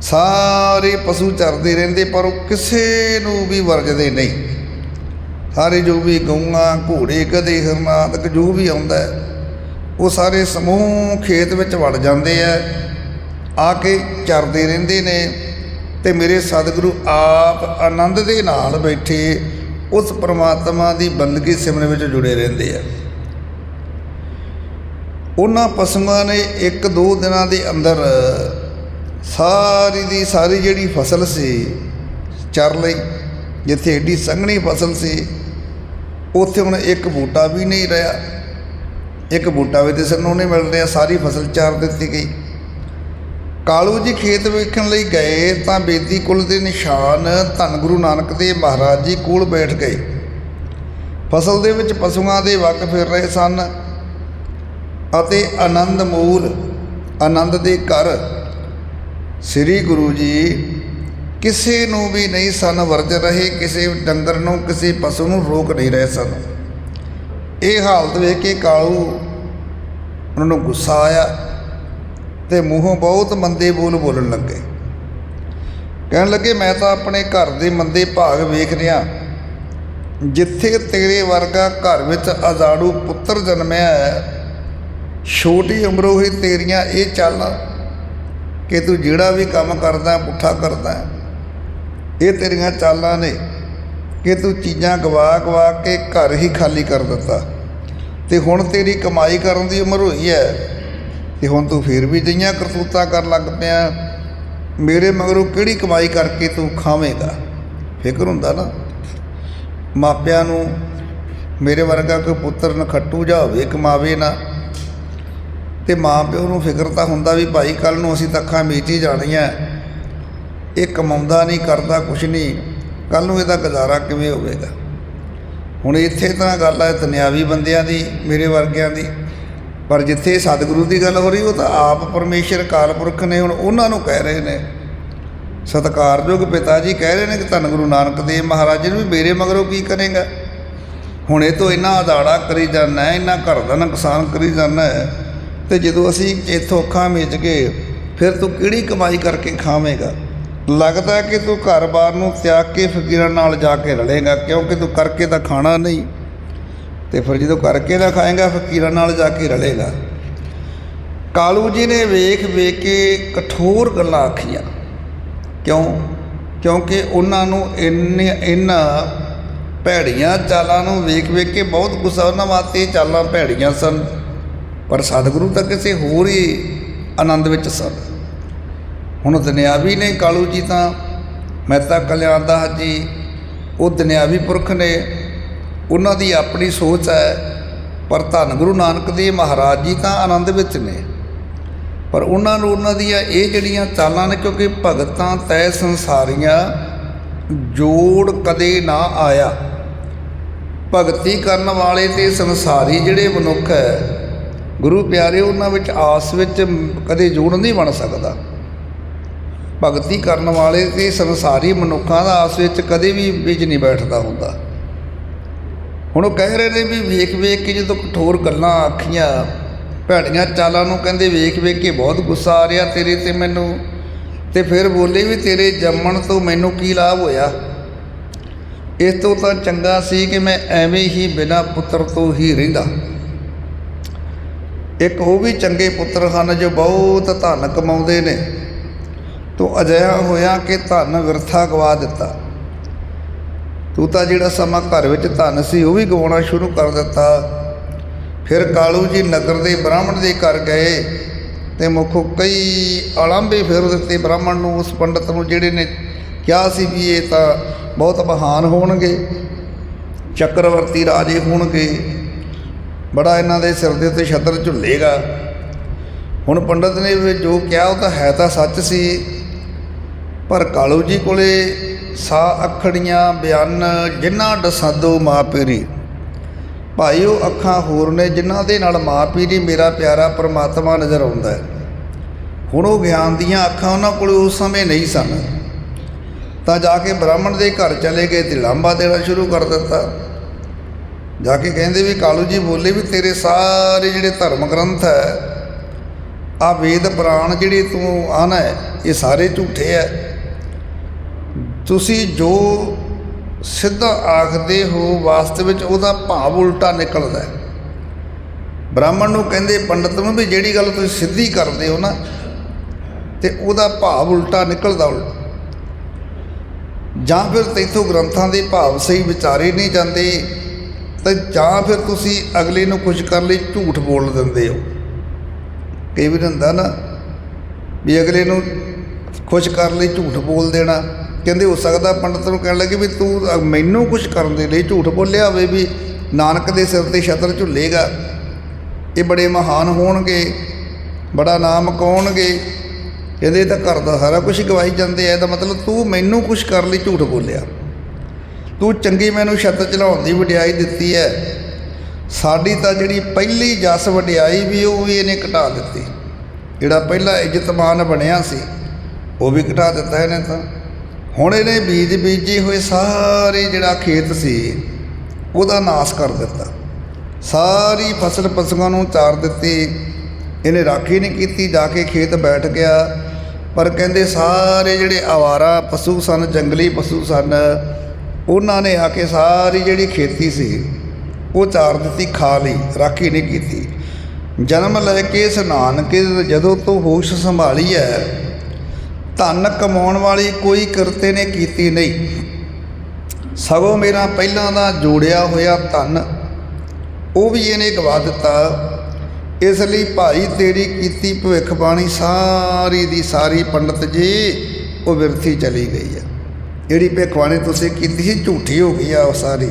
A: ਸਾਰੇ ਪਸ਼ੂ ਚਰਦੇ ਰਹਿੰਦੇ, ਪਰ ਉਹ ਕਿਸੇ ਨੂੰ ਵੀ ਵਰਜਦੇ ਨਹੀਂ। ਸਾਰੇ ਜੋ ਵੀ ਗਊਆਂ, ਘੋੜੇ, ਗਧੇ ਹਰਨਾਦਕ ਜੋ ਵੀ ਆਉਂਦਾ ਉਹ ਸਾਰੇ ਸਮੂਹ ਖੇਤ ਵਿੱਚ ਵੜ ਜਾਂਦੇ ਆ ਆ ਕੇ ਚਰਦੇ ਰਹਿੰਦੇ ਨੇ। ਤੇ ਮੇਰੇ ਸਤਿਗੁਰੂ ਆਪ ਆਨੰਦ ਦੇ ਨਾਲ ਬੈਠੇ ਉਸ ਪ੍ਰਮਾਤਮਾ ਦੀ ਬੰਦਗੀ ਸਿਮਰਨ ਵਿੱਚ ਜੁੜੇ ਰਹਿੰਦੇ ਆ। ਉਹਨਾਂ ਪਸ਼ੂਆਂ ਨੇ ਇੱਕ ਦੋ ਦਿਨਾਂ ਦੇ ਅੰਦਰ ਸਾਰੀ ਦੀ ਸਾਰੀ ਜਿਹੜੀ ਫਸਲ ਸੀ, ਚਰ ਲਈ, ਜਿੱਥੇ ਏਡੀ ਸੰਘਣੀ ਫਸਲ ਸੀ, ਉੱਥੇ ਹੁਣ ਇੱਕ ਬੂਟਾ ਵੀ ਨਹੀਂ ਰਿਹਾ। ਇੱਕ ਬੂਟਾ ਵੀ ਦਿਸਣ ਨੂੰ ਨਹੀਂ ਮਿਲ ਰਿਹਾ, ਸਾਰੀ ਫਸਲ ਚਾਰ ਦਿੱਤੀ ਗਈ। ਕਾਲੂ ਜੀ ਖੇਤ ਵੇਖਣ ਲਈ ਗਏ ਤਾਂ ਬੇਦੀ ਕੁਲ ਦੇ ਨਿਸ਼ਾਨ ਧੰਨ ਗੁਰੂ ਨਾਨਕ ਦੇਵ ਮਹਾਰਾਜ ਜੀ ਕੋਲ ਬੈਠ ਗਏ। ਫਸਲ ਦੇ ਵਿੱਚ ਪਸ਼ੂਆਂ ਦੇ ਵਕ ਫਿਰ ਰਹੇ ਸਨ ਅਤੇ ਆਨੰਦ ਮੂਲ, ਆਨੰਦ ਦੇ ਘਰ ਸ੍ਰੀ ਗੁਰੂ ਜੀ ਕਿਸੇ ਨੂੰ ਵੀ ਨਹੀਂ ਸਨ ਵਰਜ ਰਹੇ, ਕਿਸੇ ਡੰਗਰ ਨੂੰ, ਕਿਸੇ ਪਸ਼ੂ ਨੂੰ ਰੋਕ ਨਹੀਂ ਰਹੇ ਸਨ। ਇਹ ਹਾਲਤ ਵੇਖ ਕੇ ਕਾਲੂ ਉਹਨਾਂ ਨੂੰ ਗੁੱਸਾ ਆਇਆ। ਤੇ ਮੂੰਹੋਂ ਬਹੁਤ ਮੰਦੇ ਬੋਲ ਬੋਲਣ ਲੱਗੇ। ਕਹਿਣ ਲੱਗੇ, ਮੈਂ ਤਾਂ ਆਪਣੇ ਘਰ ਦੇ ਮੰਦੇ ਭਾਗ ਵੇਖ ਰਿਹਾ ਜਿੱਥੇ ਤੇਰੇ ਵਰਗਾ ਘਰ ਵਿੱਚ ਆਜ਼ਾੜੂ ਪੁੱਤਰ ਜਨਮਿਆ ਹੈ, ਛੋਟੀ ਉਮਰੋਂ ਹੀ ਤੇਰੀਆਂ ਇਹ ਚਾਲਾਂ ਕਿ ਤੂੰ ਜਿਹੜਾ ਵੀ ਕੰਮ ਕਰਦਾ, ਪੁੱਠਾ ਕਰਦਾ ਇਹ ਤੇਰੀਆਂ ਚਾਲਾਂ ਨੇ ਕਿ ਤੂੰ ਚੀਜ਼ਾਂ ਗਵਾ ਗਵਾ ਕੇ ਘਰ ਹੀ ਖਾਲੀ ਕਰ ਦਿੱਤਾ। ਤੇ ਹੁਣ ਤੇਰੀ ਕਮਾਈ ਕਰਨ ਦੀ ਉਮਰ ਹੋਈ ਹੈ। ਤੇ ਹੁਣ ਤੂੰ ਫੇਰ ਵੀ ਜਈਆਂ ਕਰਤੂਤਾਂ ਕਰਨ ਲੱਗ ਪਿਆ। ਮੇਰੇ ਮਗਰੋਂ ਕਿਹੜੀ ਕਮਾਈ ਕਰਕੇ ਤੂੰ ਖਾਵੇਂਗਾ? ਫਿਕਰ ਹੁੰਦਾ ਨਾ। ਮਾਪਿਆਂ ਨੂੰ ਮੇਰੇ ਵਰਗਾ ਕੋਈ ਪੁੱਤਰ ਨਖੱਟੂ ਜਾ ਹੋਵੇ, ਕਮਾਵੇ ਨਾ। ਤੇ ਮਾਂ ਪਿਓ ਨੂੰ ਫਿਕਰ ਤਾਂ ਹੁੰਦਾ ਵੀ ਭਾਈ ਕੱਲ ਨੂੰ ਅਸੀਂ ਤੱਖਾਂ ਅੱਖਾਂ ਮੀਚ ਹੀ ਜਾਣੀਆਂ। ਇਹ ਕਮਾਉਂਦਾ ਨਹੀਂ, ਕਰਦਾ ਕੁਛ ਨਹੀਂ। ਕੱਲ ਨੂੰ ਇਹਦਾ ਗੁਜ਼ਾਰਾ ਕਿਵੇਂ ਹੋਵੇਗਾ? ਹੁਣ ਇੱਥੇ ਤਾਂ ਗੱਲ ਹੈ ਦੁਨਿਆਵੀ ਬੰਦਿਆਂ ਦੀ, ਮੇਰੇ ਵਰਗਿਆਂ ਦੀ। ਪਰ ਜਿੱਥੇ ਸਤਿਗੁਰੂ ਦੀ ਗੱਲ ਹੋ ਰਹੀ, ਉਹ ਤਾਂ ਆਪ ਪਰਮੇਸ਼ਰ ਕਾਲ ਪੁਰਖ ਨੇ ਹੁਣ ਉਹਨਾਂ ਨੂੰ ਕਹਿ ਰਹੇ ਨੇ। ਸਤਿਕਾਰਯੋਗ ਪਿਤਾ ਜੀ ਕਹਿ ਰਹੇ ਨੇ ਕਿ ਧੰਨ ਗੁਰੂ ਨਾਨਕ ਦੇਵ ਮਹਾਰਾਜ ਜੀ ਨੂੰ ਵੀ ਮੇਰੇ ਮਗਰੋਂ ਕੀ ਕਰੇਗਾ? ਹੁਣ ਇਹ ਤੋਂ ਇੰਨਾ ਆਦਾੜਾ ਕਰੀ ਜਾਂਦਾ ਹੈ, ਇੰਨਾ ਘਰ ਦਾ ਨੁਕਸਾਨ ਕਰੀ ਜਾਂਦਾ ਹੈ, ਤੇ ਜਦੋਂ ਅਸੀਂ ਇੱਥੋਂ ਅੱਖਾਂ ਮੀਚ ਕੇ ਫਿਰ ਤੂੰ ਕਿਹੜੀ ਕਮਾਈ ਕਰਕੇ ਖਾਵੇਂਗਾ? ਲੱਗਦਾ ਕਿ ਤੂੰ ਘਰ-ਬਾਰ ਨੂੰ ਤਿਆਗ ਕੇ ਫਕੀਰਾਂ ਨਾਲ ਜਾ ਕੇ ਰਲੇਗਾ, ਕਿਉਂਕਿ ਤੂੰ ਕਰਕੇ ਤਾਂ ਖਾਣਾ ਨਹੀਂ। ਤੇ ਫਿਰ ਜਦੋਂ ਕਰਕੇ ਨਾ ਖਾਏਗਾ ਫਕੀਰਾਂ ਨਾਲ ਜਾ ਕੇ ਰਲੇਗਾ। ਕਾਲੂ ਜੀ ਨੇ ਵੇਖ ਵੇਖ ਕੇ ਕਠੋਰ ਗੱਲਾਂ ਆਖੀਆਂ। ਕਿਉਂ? ਕਿਉਂਕਿ ਉਹਨਾਂ ਨੂੰ ਇੰਨੇ ਇਹਨਾਂ ਭੈੜੀਆਂ ਚਾਲਾਂ ਨੂੰ ਵੇਖ ਵੇਖ ਕੇ ਬਹੁਤ ਗੁੱਸਾ ਉਹਨਾਂ ਵਾਸਤੇ ਚਾਲਾਂ ਭੈੜੀਆਂ ਸਨ। ਪਰ ਸਤਿਗੁਰੂ ਤਾਂ ਕਿਸੇ ਹੋਰ ਹੀ ਆਨੰਦ ਵਿੱਚ ਸਨ। ਹੁਣ ਦੁਨਿਆਵੀ ਨੇ ਕਾਲੂ ਜੀ ਤਾਂ ਮਹਿਤਾ ਕਲਿਆਣ ਦਾਸ ਜੀ, ਉਹ ਦੁਨਿਆਵੀ ਪੁਰਖ ਨੇ ਉਹਨਾਂ ਦੀ ਆਪਣੀ ਸੋਚ ਹੈ। ਪਰ ਧੰਨ ਗੁਰੂ ਨਾਨਕ ਦੇਵ ਮਹਾਰਾਜ ਜੀ ਤਾਂ ਆਨੰਦ ਵਿੱਚ ਨੇ। ਪਰ ਉਹਨਾਂ ਨੂੰ ਉਹਨਾਂ ਦੀਆਂ ਇਹ ਜਿਹੜੀਆਂ ਚਾਲਾਂ ਨੇ, ਕਿਉਂਕਿ ਭਗਤਾਂ ਤੈ ਸੰਸਾਰੀਆਂ ਜੋੜ ਕਦੇ ਨਾ ਆਇਆ। ਭਗਤੀ ਕਰਨ ਵਾਲੇ ਤੇ ਸੰਸਾਰੀ ਜਿਹੜੇ ਮਨੁੱਖ ਹੈ, ਗੁਰੂ ਪਿਆਰੇ, ਉਹਨਾਂ ਵਿੱਚ ਆਸ ਵਿੱਚ ਕਦੇ ਜੋੜ ਨਹੀਂ ਬਣ ਸਕਦਾ। ਭਗਤੀ ਕਰਨ ਵਾਲੇ ਤੇ ਸੰਸਾਰੀ ਮਨੁੱਖਾਂ ਦਾ ਆਸ ਵਿੱਚ ਕਦੇ ਵੀ ਵਿੱਚ ਨਹੀਂ ਬੈਠਦਾ ਹੁੰਦਾ। ਹੁਣ ਉਹ ਕਹਿ ਰਹੇ ਨੇ ਵੀ ਵੇਖ ਵੇਖ ਕੇ ਜਦੋਂ ਕਠੋਰ ਗੱਲਾਂ ਆਖੀਆਂ ਭੈੜੀਆਂ ਚਾਲਾਂ ਨੂੰ ਕਹਿੰਦੇ ਵੇਖ ਵੇਖ ਕੇ ਬਹੁਤ ਗੁੱਸਾ ਆ ਰਿਹਾ ਤੇਰੇ ਤੇ ਮੈਨੂੰ। ਤੇ ਫਿਰ ਬੋਲੇ ਵੀ ਤੇਰੇ ਜੰਮਣ ਤੋਂ ਮੈਨੂੰ ਕੀ ਲਾਭ ਹੋਇਆ? ਇਸ ਤੋਂ ਤਾਂ ਚੰਗਾ ਸੀ ਕਿ ਮੈਂ ਐਵੇਂ ਹੀ ਬਿਨਾਂ ਪੁੱਤਰ ਤੋਂ ਹੀ ਰਹਿੰਦਾ। ਇੱਕ ਉਹ ਵੀ ਚੰਗੇ ਪੁੱਤਰ ਹਨ ਜੋ ਬਹੁਤ ਧਨ ਕਮਾਉਂਦੇ ਨੇ। ਤੋ ਅਜਿਹਾ ਹੋਇਆ ਕਿ ਧਨ ਵਿਰਥਾ ਗਵਾ ਦਿੱਤਾ। ਤੂੰ ਤਾਂ ਜਿਹੜਾ ਸਮਾਂ ਘਰ ਵਿੱਚ ਧਨ ਸੀ, ਉਹ ਵੀ ਗਵਾਉਣਾ ਸ਼ੁਰੂ ਕਰ ਦਿੱਤਾ। ਫਿਰ ਕਾਲੂ ਜੀ ਨਗਰ ਦੇ ਬ੍ਰਾਹਮਣ ਦੇ ਘਰ ਗਏ ਤੇ ਮੁਖੋਂ ਕਈ ਅਲੰਬੇ ਫਿਰ ਦਿੱਤੇ ਬ੍ਰਾਹਮਣ ਨੂੰ, ਉਸ ਪੰਡਤ ਨੂੰ ਜਿਹੜੇ ਨੇ ਕਿਹਾ ਸੀ ਵੀ ਇਹ ਤਾਂ ਬਹੁਤ ਮਹਾਨ ਹੋਣਗੇ, ਚੱਕਰਵਰਤੀ ਰਾਜੇ ਹੋਣਗੇ। ਬੜਾ ਇਹਨਾਂ ਦੇ ਸਿਰ ਦੇ ਉੱਤੇ ਛਤਰ ਝੁੱਲੇਗਾ। ਹੁਣ ਪੰਡਤ ਨੇ ਵੀ ਜੋ ਕਿਹਾ, ਉਹ ਤਾਂ ਹੈ ਤਾਂ ਸੱਚ ਸੀ। ਪਰ ਕਾਲੂ ਜੀ ਕੋਲੇ ਸਾ ਅਖੜੀਆਂ ਬਿਆਨ ਜਿਨ੍ਹਾਂ ਦਸਾਦੋ ਮਾਂ ਪੀਰੀ। ਭਾਈ ਉਹ ਅੱਖਾਂ ਹੋਰ ਨੇ ਜਿਨ੍ਹਾਂ ਦੇ ਨਾਲ ਮਾਂ ਪੀਰੀ ਮੇਰਾ ਪਿਆਰਾ ਪਰਮਾਤਮਾ ਨਜ਼ਰ ਆਉਂਦਾ ਹੈ। ਹੁਣ ਉਹ ਗਿਆਨ ਦੀਆਂ ਅੱਖਾਂ ਉਹਨਾਂ ਕੋਲ ਉਸ ਸਮੇਂ ਨਹੀਂ ਸਨ। ਤਾਂ ਜਾ ਕੇ ਬ੍ਰਾਹਮਣ ਦੇ ਘਰ ਚਲੇ ਗਏ ਤੇ ਲਾਂਬਾ ਦੇਣਾ ਸ਼ੁਰੂ ਕਰ ਦਿੱਤਾ। ਜਾ ਕੇ ਕਹਿੰਦੇ ਵੀ, ਕਾਲੂ ਜੀ ਬੋਲੇ ਵੀ ਤੇਰੇ ਸਾਰੇ ਜਿਹੜੇ ਧਰਮ ਗ੍ਰੰਥ ਹੈ ਆ ਵੇਦ ਪੁਰਾਣ ਜਿਹੜੇ ਤੂੰ ਆਣਾ ਹੈ, ਇਹ ਸਾਰੇ ਝੂਠੇ ਹੈ। ਤੁਸੀਂ ਜੋ ਸਿੱਧਾ ਆਖਦੇ ਹੋ ਵਾਸਤਵ ਵਿੱਚ ਉਹਦਾ ਭਾਵ ਉਲਟਾ ਨਿਕਲਦਾ ਹੈ। ਬ੍ਰਾਹਮਣ ਨੂੰ ਕਹਿੰਦੇ, ਪੰਡਤ ਨੂੰ ਵੀ ਜਿਹੜੀ ਗੱਲ ਤੁਸੀਂ ਸਿੱਧੀ ਕਰਦੇ ਹੋ ਨਾ, ਤੇ ਉਹਦਾ ਭਾਵ ਉਲਟਾ ਨਿਕਲਦਾ ਉਲਟਾ। ਜਾਂ ਫਿਰ ਤੈਥੋਂ ਗ੍ਰੰਥਾਂ ਦੇ ਭਾਵ ਸਹੀ ਵਿਚਾਰੇ ਨਹੀਂ ਜਾਂਦੇ, ਤਾਂ ਜਾਂ ਫਿਰ ਤੁਸੀਂ ਅਗਲੇ ਨੂੰ ਖੁਸ਼ ਕਰਨ ਲਈ ਝੂਠ ਬੋਲ ਦਿੰਦੇ ਹੋ। ਕਈ ਵਾਰ ਹੁੰਦਾ ਨਾ ਵੀ ਅਗਲੇ ਨੂੰ ਖੁਸ਼ ਕਰਨ ਲਈ ਝੂਠ ਬੋਲ ਦੇਣਾ। ਕਹਿੰਦੇ ਹੋ ਸਕਦਾ ਪੰਡਤ ਨੂੰ ਕਹਿਣ ਲੱਗੇ ਵੀ ਤੂੰ ਮੈਨੂੰ ਖੁਸ਼ ਕਰਨ ਦੇ ਲਈ ਝੂਠ ਬੋਲਿਆ ਹੋਵੇ ਵੀ ਨਾਨਕ ਦੇ ਸਿਰ ਤੇ ਛਤਰ ਝੁੱਲੇਗਾ। ਇਹ ਬੜੇ ਮਹਾਨ ਹੋਣਗੇ, ਬੜਾ ਨਾਮ ਕਮਾਉਣਗੇ ਕਹਿੰਦੇ ਇਹ ਤਾਂ ਘਰ ਦਾ ਸਾਰਾ ਕੁਝ ਗਵਾਈ ਜਾਂਦੇ ਆ, ਇਹਦਾ ਮਤਲਬ ਤੂੰ ਮੈਨੂੰ ਖੁਸ਼ ਕਰਨ ਲਈ ਝੂਠ ਬੋਲਿਆ। ਤੂੰ ਚੰਗੀ ਮੈਨੂੰ ਛੱਤ ਚਲਾਉਣ ਦੀ ਵਡਿਆਈ ਦਿੱਤੀ ਹੈ ਸਾਡੀ ਤਾਂ ਜਿਹੜੀ ਪਹਿਲੀ ਜਸ ਵਡਿਆਈ ਵੀ, ਉਹ ਵੀ ਇਹਨੇ ਘਟਾ ਦਿੱਤੀ। ਜਿਹੜਾ ਪਹਿਲਾ ਇੱਜ਼ਤਮਾਨ ਬਣਿਆ ਸੀ, ਉਹ ਵੀ ਘਟਾ ਦਿੱਤਾ ਇਹਨੇ ਤਾਂ। ਹੁਣ ਇਹਨੇ ਬੀਜ ਬੀਜੇ ਹੋਏ ਸਾਰੇ ਜਿਹੜਾ ਖੇਤ ਸੀ, ਉਹਦਾ ਨਾਸ ਕਰ ਦਿੱਤਾ। ਸਾਰੀ ਫਸਲ ਪਸ਼ੂਆਂ ਨੂੰ ਚਾਰ ਦਿੱਤੀ। ਇਹਨੇ ਰਾਖੀ ਨਹੀਂ ਕੀਤੀ, ਜਾ ਕੇ ਖੇਤ ਬੈਠ ਗਿਆ। ਪਰ ਕਹਿੰਦੇ ਸਾਰੇ ਜਿਹੜੇ ਆਵਾਰਾ ਪਸ਼ੂ ਸਨ, ਜੰਗਲੀ ਪਸ਼ੂ ਸਨ, ਉਹਨਾਂ ਨੇ ਆ ਕੇ ਸਾਰੀ ਜਿਹੜੀ ਖੇਤੀ ਸੀ, ਉਹ ਚਾਰ ਦਿੱਤੀ, ਖਾ ਲਈ, ਰਾਖੀ ਨਹੀਂ ਕੀਤੀ। ਜਨਮ ਲੈ ਕੇ ਇਸ ਨਾਨਕੇ, ਜਦੋਂ ਤੋਂ ਹੋਸ਼ ਸੰਭਾਲੀ ਹੈ ਧਨ ਕਮਾਉਣ ਵਾਲੀ ਕੋਈ ਕਰਤੇ ਨੇ ਕੀਤੀ ਨਹੀਂ। ਸਗੋਂ ਮੇਰਾ ਪਹਿਲਾਂ ਦਾ ਜੋੜਿਆ ਹੋਇਆ ਧਨ, ਉਹ ਵੀ ਇਹਨੇ ਗਵਾ ਦਿੱਤਾ। ਇਸ ਲਈ ਭਾਈ ਤੇਰੀ ਕੀਤੀ ਭਵਿੱਖਬਾਣੀ ਸਾਰੀ ਦੀ ਸਾਰੀ ਪੰਡਤ ਜੀ, ਉਹ ਵਿਰਥੀ ਚਲੀ ਗਈ ਹੈ ਜਿਹੜੀ ਭਵਿੱਖਬਾਣੀ ਤੁਸੀਂ ਕੀਤੀ ਸੀ, ਝੂਠੀ ਹੋ ਗਈ ਆ ਉਹ ਸਾਰੀ।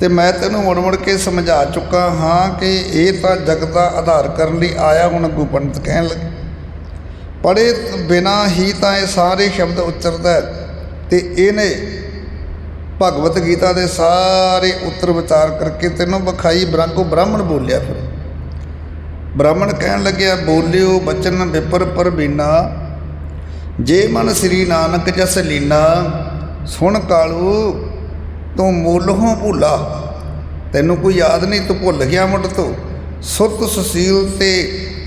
A: ਤੇ ਮੈਂ ਤੈਨੂੰ ਮੁੜ ਮੁੜ ਕੇ ਸਮਝਾ ਚੁੱਕਾ ਹਾਂ ਕਿ ਇਹ ਤਾਂ ਜਗਤ ਦਾ ਆਧਾਰ ਕਰਨ ਲਈ ਆਇਆ, ਹੁਣ ਅੱਗੋਂ ਪੰਡਤ ਕਹਿਣ ਲੱਗੇ। ਪੜੇ ਬਿਨਾ ਹੀ ਤਾਂ ਇਹ ਸਾਰੇ ਸ਼ਬਦ ਉਚਰਦਾ ਹੈ ਤੇ ਇਹਨੇ ਭਗਵਤ ਗੀਤਾ ਦੇ ਸਾਰੇ ਉੱਤਰ ਵਿਚਾਰ ਕਰਕੇ ਤੈਨੂੰ ਵਿਖਾਈ ਬ੍ਰਾਂਕੋ ਬ੍ਰਾਹਮਣ ਬੋਲਿਆ ਫਿਰ। ਬ੍ਰਾਹਮਣ ਕਹਿਣ ਲੱਗਿਆ, ਬੋਲਿਓ ਬਚਨ ਵਿਪਰ ਪਰਬੀਨਾ ਜੇ ਮਨ ਸ੍ਰੀ ਨਾਨਕ ਜਸ ਲੀਨਾ, ਸੁਣ ਕਾਲੂ ਤੂੰ ਮੂਲਹੋਂ ਭੁਲਾ। ਤੈਨੂੰ ਕੋਈ ਯਾਦ ਨਹੀਂ, ਤੂੰ ਭੁੱਲ ਗਿਆ ਮੁੱਢ ਤੋਂ। ਸੁਤ ਸੁਸੀਲ ਤੇ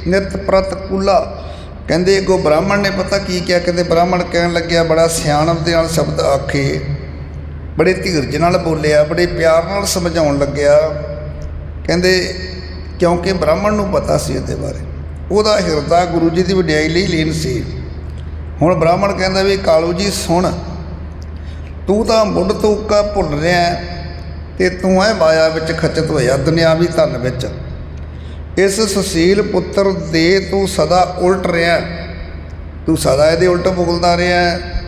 A: ਨਿਤ ਪ੍ਰਤਕੁਲਾ ਕਹਿੰਦੇ ਅੱਗੋਂ ਬ੍ਰਾਹਮਣ ਨੇ ਪਤਾ ਕੀ ਕਿਹਾ? ਕਹਿੰਦੇ ਬ੍ਰਾਹਮਣ ਕਹਿਣ ਲੱਗਿਆ, ਬੜਾ ਸਿਆਣਪ ਦੇ ਨਾਲ ਸ਼ਬਦ ਆਖੇ। ਬੜੇ ਧੀਰਜ ਨਾਲ ਬੋਲਿਆ, ਬੜੇ ਪਿਆਰ ਨਾਲ ਸਮਝਾਉਣ ਲੱਗਿਆ। ਕਹਿੰਦੇ ਕਿਉਂਕਿ ਬ੍ਰਾਹਮਣ ਨੂੰ ਪਤਾ ਸੀ ਇਹਦੇ ਬਾਰੇ। ਉਹਦਾ ਹਿਰਦਾ ਗੁਰੂ ਜੀ ਦੀ ਵਡਿਆਈ ਲਈ ਲੀਨ ਸੀ। ਹੁਣ ਬ੍ਰਾਹਮਣ ਕਹਿੰਦਾ ਵੀ, ਕਾਲੂ ਜੀ, ਸੁਣ। ਤੂੰ ਤਾਂ ਮੁੱਢ ਤੋਂ ਉੱਕਾ ਭੁੱਲ ਰਿਹਾ ਹੈ ਤੇ ਤੂੰ ਐ ਮਾਇਆ ਵਿੱਚ ਖਚਤ ਹੋਇਆ, ਦੁਨਿਆਵੀ ਧਨ ਵਿੱਚ। ਇਸ ਸੁਸ਼ੀਲ ਪੁੱਤਰ ਦੇ ਤੂੰ ਸਦਾ ਉਲਟ ਰਿਹਾ ਤੂੰ ਸਦਾ ਇਹਦੇ ਉਲਟ ਬੋਲਦਾ ਰਿਹਾ ਹੈ।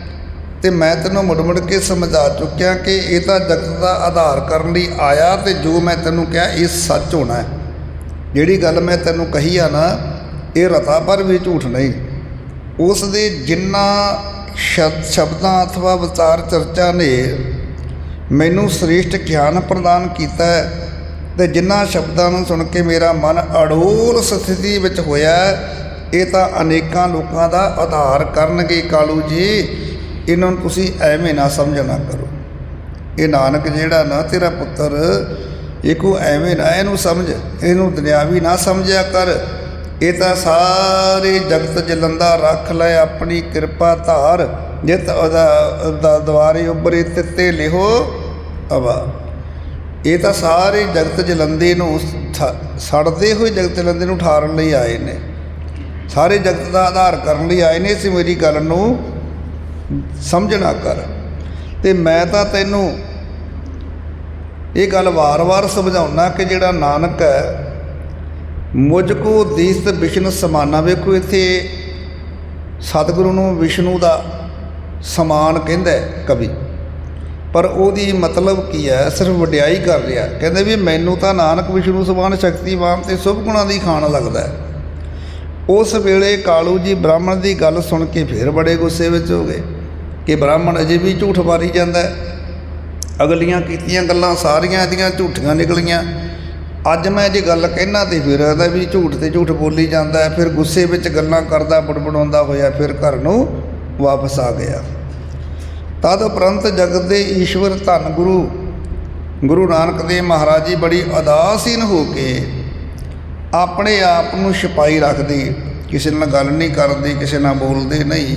A: ਤੇ ਮੈਂ ਤੈਨੂੰ ਮੁੜ ਮੁੜ ਕੇ ਸਮਝਾ ਚੁੱਕਿਆ ਕਿ ਇਹ ਤਾਂ ਜਗਤ ਦਾ ਆਧਾਰ ਕਰਨ ਲਈ ਆਇਆ ਤੇ ਜੋ ਮੈਂ ਤੈਨੂੰ ਕਿਹਾ ਇਹ ਸੱਚ ਹੋਣਾ ਹੈ। ਜਿਹੜੀ ਗੱਲ ਮੈਂ ਤੈਨੂੰ ਕਹੀ ਆ ਨਾ, ਇਹ ਰਤਾ ਪਰ ਵੀ ਝੂਠ ਨਹੀਂ। ਉਸ ਦੇ ਜਿੰਨਾ ਸ਼ਬਦਾਂ ਅਥਵਾ ਵਿਚਾਰ ਚਰਚਾ ਨੇ ਮੈਨੂੰ ਸ੍ਰੇਸ਼ਟ ਗਿਆਨ ਪ੍ਰਦਾਨ ਕੀਤਾ ਹੈ। ਤੇ ਜਿਨ੍ਹਾਂ ਸ਼ਬਦਾਂ ਨੂੰ ਸੁਣ ਕੇ ਮੇਰਾ ਮਨ ਅਡੋਲ ਸਥਿਤੀ ਵਿੱਚ ਹੋਇਆ, ਇਹ ਤਾਂ ਅਨੇਕਾਂ ਲੋਕਾਂ ਦਾ ਆਧਾਰ ਕਰਨਗੇ ਕਾਲੂ ਜੀ। ਇਹਨਾਂ ਨੂੰ ਤੁਸੀਂ ਐਵੇਂ ਨਾ ਸਮਝਣਾ ਕਰੋ। ਇਹ ਨਾਨਕ ਜਿਹੜਾ ਨਾ ਤੇਰਾ ਪੁੱਤਰ, ਇਹ ਕੋ ਐਵੇਂ ਨਾ ਇਹਨੂੰ ਸਮਝ, ਇਹਨੂੰ ਦੁਨਿਆਵੀ ਨਾ ਸਮਝਿਆ ਕਰ। ਇਹ ਤਾਂ ਸਾਰੇ ਜਗਤ ਜਲੰਦਾ ਰੱਖ ਲੈ, ਆਪਣੀ ਕਿਰਪਾ ਧਾਰ, ਜਿਤ ਉਹਦਾ ਦਾ ਦੁਆਰੇ ਉੱਪਰੇ ਤਿੱਤੇ ਲਿਹੋ, ਅਵਾ। ਇਹ ਤਾਂ ਸਾਰੇ ਜਗਤ ਜਲੰਦੇ ਨੂੰ ਥ- ਸੜਦੇ ਹੋਏ ਜਗਤ ਜਲੰਦੇ ਨੂੰ ਠਾਰਨ ਲਈ ਆਏ ਨੇ। ਸਾਰੇ ਜਗਤ ਦਾ ਆਧਾਰ ਕਰਨ ਲਈ ਆਏ ਨੇ, ਇਸ ਮੇਰੀ ਗੱਲ ਨੂੰ ਸਮਝਣਾ ਕਰ ਤੇ ਮੈਂ ਤਾਂ ਤੈਨੂੰ ਇਹ ਗੱਲ ਵਾਰ-ਵਾਰ ਸਮਝਾਉਣਾ ਕਿ ਜਿਹੜਾ ਨਾਨਕ ਹੈ, ਮੁਝ ਕੋ ਦੀਸਤ ਵਿਸ਼ਨ ਸਮਾਨਾ। ਵੇਖੋ ਇੱਥੇ ਸਤਿਗੁਰੂ ਨੂੰ ਵਿਸ਼ਨੂੰ ਦਾ ਸਮਾਨ ਕਹਿੰਦਾ ਕਵੀ। ਪਰ ਉਹਦੀ ਮਤਲਬ ਕੀ ਹੈ? ਸਿਰਫ ਵਡਿਆਈ ਕਰ ਰਿਹਾ। ਕਹਿੰਦੇ ਵੀ ਮੈਨੂੰ ਤਾਂ ਨਾਨਕ ਵਿਸ਼ਨੂੰ ਸਮਾਨ ਸ਼ਕਤੀਵਾਨ ਤੇ ਸੁਭ ਗੁਣਾਂ ਦੀ ਖਾਣ ਲੱਗਦਾ ਉਸ ਵੇਲੇ ਕਾਲੂ ਜੀ ਬ੍ਰਾਹਮਣ ਦੀ ਗੱਲ ਸੁਣ ਕੇ ਫਿਰ ਬੜੇ ਗੁੱਸੇ ਵਿੱਚ ਹੋ ਗਏ ਕਿ ਬ੍ਰਾਹਮਣ ਅਜੇ ਵੀ ਝੂਠ ਮਾਰੀ ਜਾਂਦਾ ਅਗਲੀਆਂ ਕੀਤੀਆਂ ਗੱਲਾਂ ਸਾਰੀਆਂ ਇਹਦੀਆਂ ਝੂਠੀਆਂ ਨਿਕਲੀਆਂ। ਅੱਜ ਮੈਂ ਜੇ ਗੱਲ ਕਹਿਣਾ ਤੇ ਫਿਰ ਇਹਦਾ ਵੀ ਝੂਠ ਤੇ ਝੂਠ ਬੋਲੀ ਜਾਂਦਾ ਫਿਰ ਗੁੱਸੇ ਵਿੱਚ ਗੱਲਾਂ ਕਰਦਾ, ਬੜਬੜਾਉਂਦਾ ਹੋਇਆ ਫਿਰ ਘਰ ਨੂੰ ਵਾਪਸ ਆ ਗਿਆ। ਤਦ ਉਪਰੰਤ ਜਗਤ ਦੇ ਈਸ਼ਵਰ ਧੰਨ ਗੁਰੂ ਗੁਰੂ ਨਾਨਕ ਦੇਵ ਮਹਾਰਾਜ ਜੀ ਬੜੀ ਉਦਾਸੀਨ ਹੋ ਕੇ ਆਪਣੇ ਆਪ ਨੂੰ ਛਪਾਈ ਰੱਖਦੇ, ਕਿਸੇ ਨਾਲ ਗੱਲ ਨਹੀਂ ਕਰਦੇ, ਕਿਸੇ ਨਾਲ ਬੋਲਦੇ ਨਹੀਂ।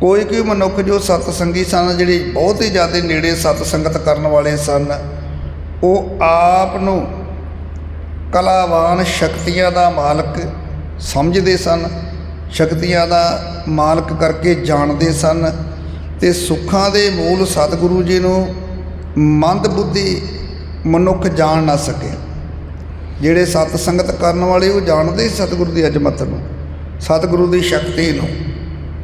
A: ਕੋਈ ਕੋਈ ਮਨੁੱਖ ਜੋ ਸਤ ਸੰਗੀ ਸਨ, ਜਿਹੜੇ ਬਹੁਤ ਹੀ ਜ਼ਿਆਦਾ ਨੇੜੇ ਸਤ ਸੰਗਤ ਕਰਨ ਵਾਲੇ ਸਨ, ਉਹ ਆਪ ਨੂੰ ਕਲਾਵਾਨ ਸ਼ਕਤੀਆਂ ਦਾ ਮਾਲਕ ਸਮਝਦੇ ਸਨ, ਸ਼ਕਤੀਆਂ ਦਾ ਮਾਲਕ ਕਰਕੇ ਜਾਣਦੇ ਸਨ। ਤੇ ਸੁੱਖਾਂ ਦੇ ਮੂਲ ਸਤਿਗੁਰੂ ਜੀ ਨੂੰ ਮੰਦ ਬੁੱਧੀ ਮਨੁੱਖ ਜਾਣ ਨਾ ਸਕੇ। ਜਿਹੜੇ ਸਤ ਸੰਗਤ ਕਰਨ ਵਾਲੇ ਉਹ ਜਾਣਦੇ ਸੀ ਸਤਿਗੁਰੂ ਦੀ ਅਜ਼ਮਤ ਨੂੰ, ਸਤਿਗੁਰੂ ਦੀ ਸ਼ਕਤੀ ਨੂੰ।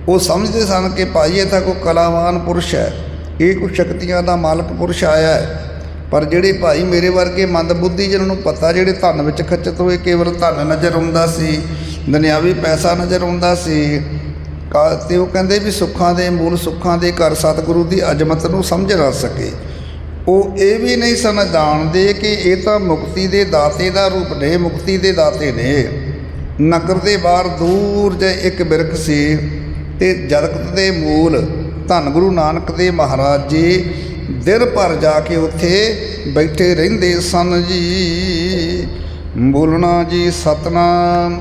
A: ਉਹ ਸਮਝਦੇ ਸਨ ਕਿ ਭਾਈ ਇਹ ਤਾਂ ਕੋਈ ਕਲਾਵਾਨ ਪੁਰਸ਼ ਹੈ, ਇਹ ਕੋਈ ਸ਼ਕਤੀਆਂ ਦਾ ਮਾਲਕ ਪੁਰਸ਼ ਆਇਆ ਹੈ। ਪਰ ਜਿਹੜੇ ਭਾਈ ਮੇਰੇ ਵਰਗੇ ਮੰਦ ਬੁੱਧੀ ਜਿਹਨਾਂ ਨੂੰ ਪਤਾ, ਜਿਹੜੇ ਧਨ ਵਿੱਚ ਖਚਤ ਹੋਏ, ਕੇਵਲ ਧਨ ਨਜ਼ਰ ਆਉਂਦਾ ਸੀ, ਦੁਨਿਆਵੀ ਪੈਸਾ ਨਜ਼ਰ ਆਉਂਦਾ ਸੀ ਤੇ ਉਹ ਕਹਿੰਦੇ ਵੀ ਸੁੱਖਾਂ ਦੇ ਮੂਲ ਸੁੱਖਾਂ ਦੇ ਘਰ ਸਤਿਗੁਰੂ ਦੀ ਅਜ਼ਮਤ ਨੂੰ ਸਮਝ ਨਾ ਸਕੇ। ਉਹ ਇਹ ਵੀ ਨਹੀਂ ਸਨ ਜਾਣਦੇ ਕਿ ਇਹ ਤਾਂ ਮੁਕਤੀ ਦੇ ਦਾਤੇ ਦਾ ਰੂਪ ਨੇ, ਮੁਕਤੀ ਦੇ ਦਾਤੇ ਨੇ। ਨਗਰ ਦੇ ਬਾਹਰ ਦੂਰ ਜੇ ਇੱਕ ਬਿਰਖ ਸੀ ਤੇ ਜਗਤ ਦੇ ਮੂਲ ਧੰਨ ਗੁਰੂ ਨਾਨਕ ਦੇ ਮਹਾਰਾਜ ਜੀ ਦਿਨ ਭਰ ਜਾ ਕੇ ਉੱਥੇ ਬੈਠੇ ਰਹਿੰਦੇ ਸਨ ਜੀ। ਬੋਲਣਾ ਜੀ, ਸਤਨਾਮ।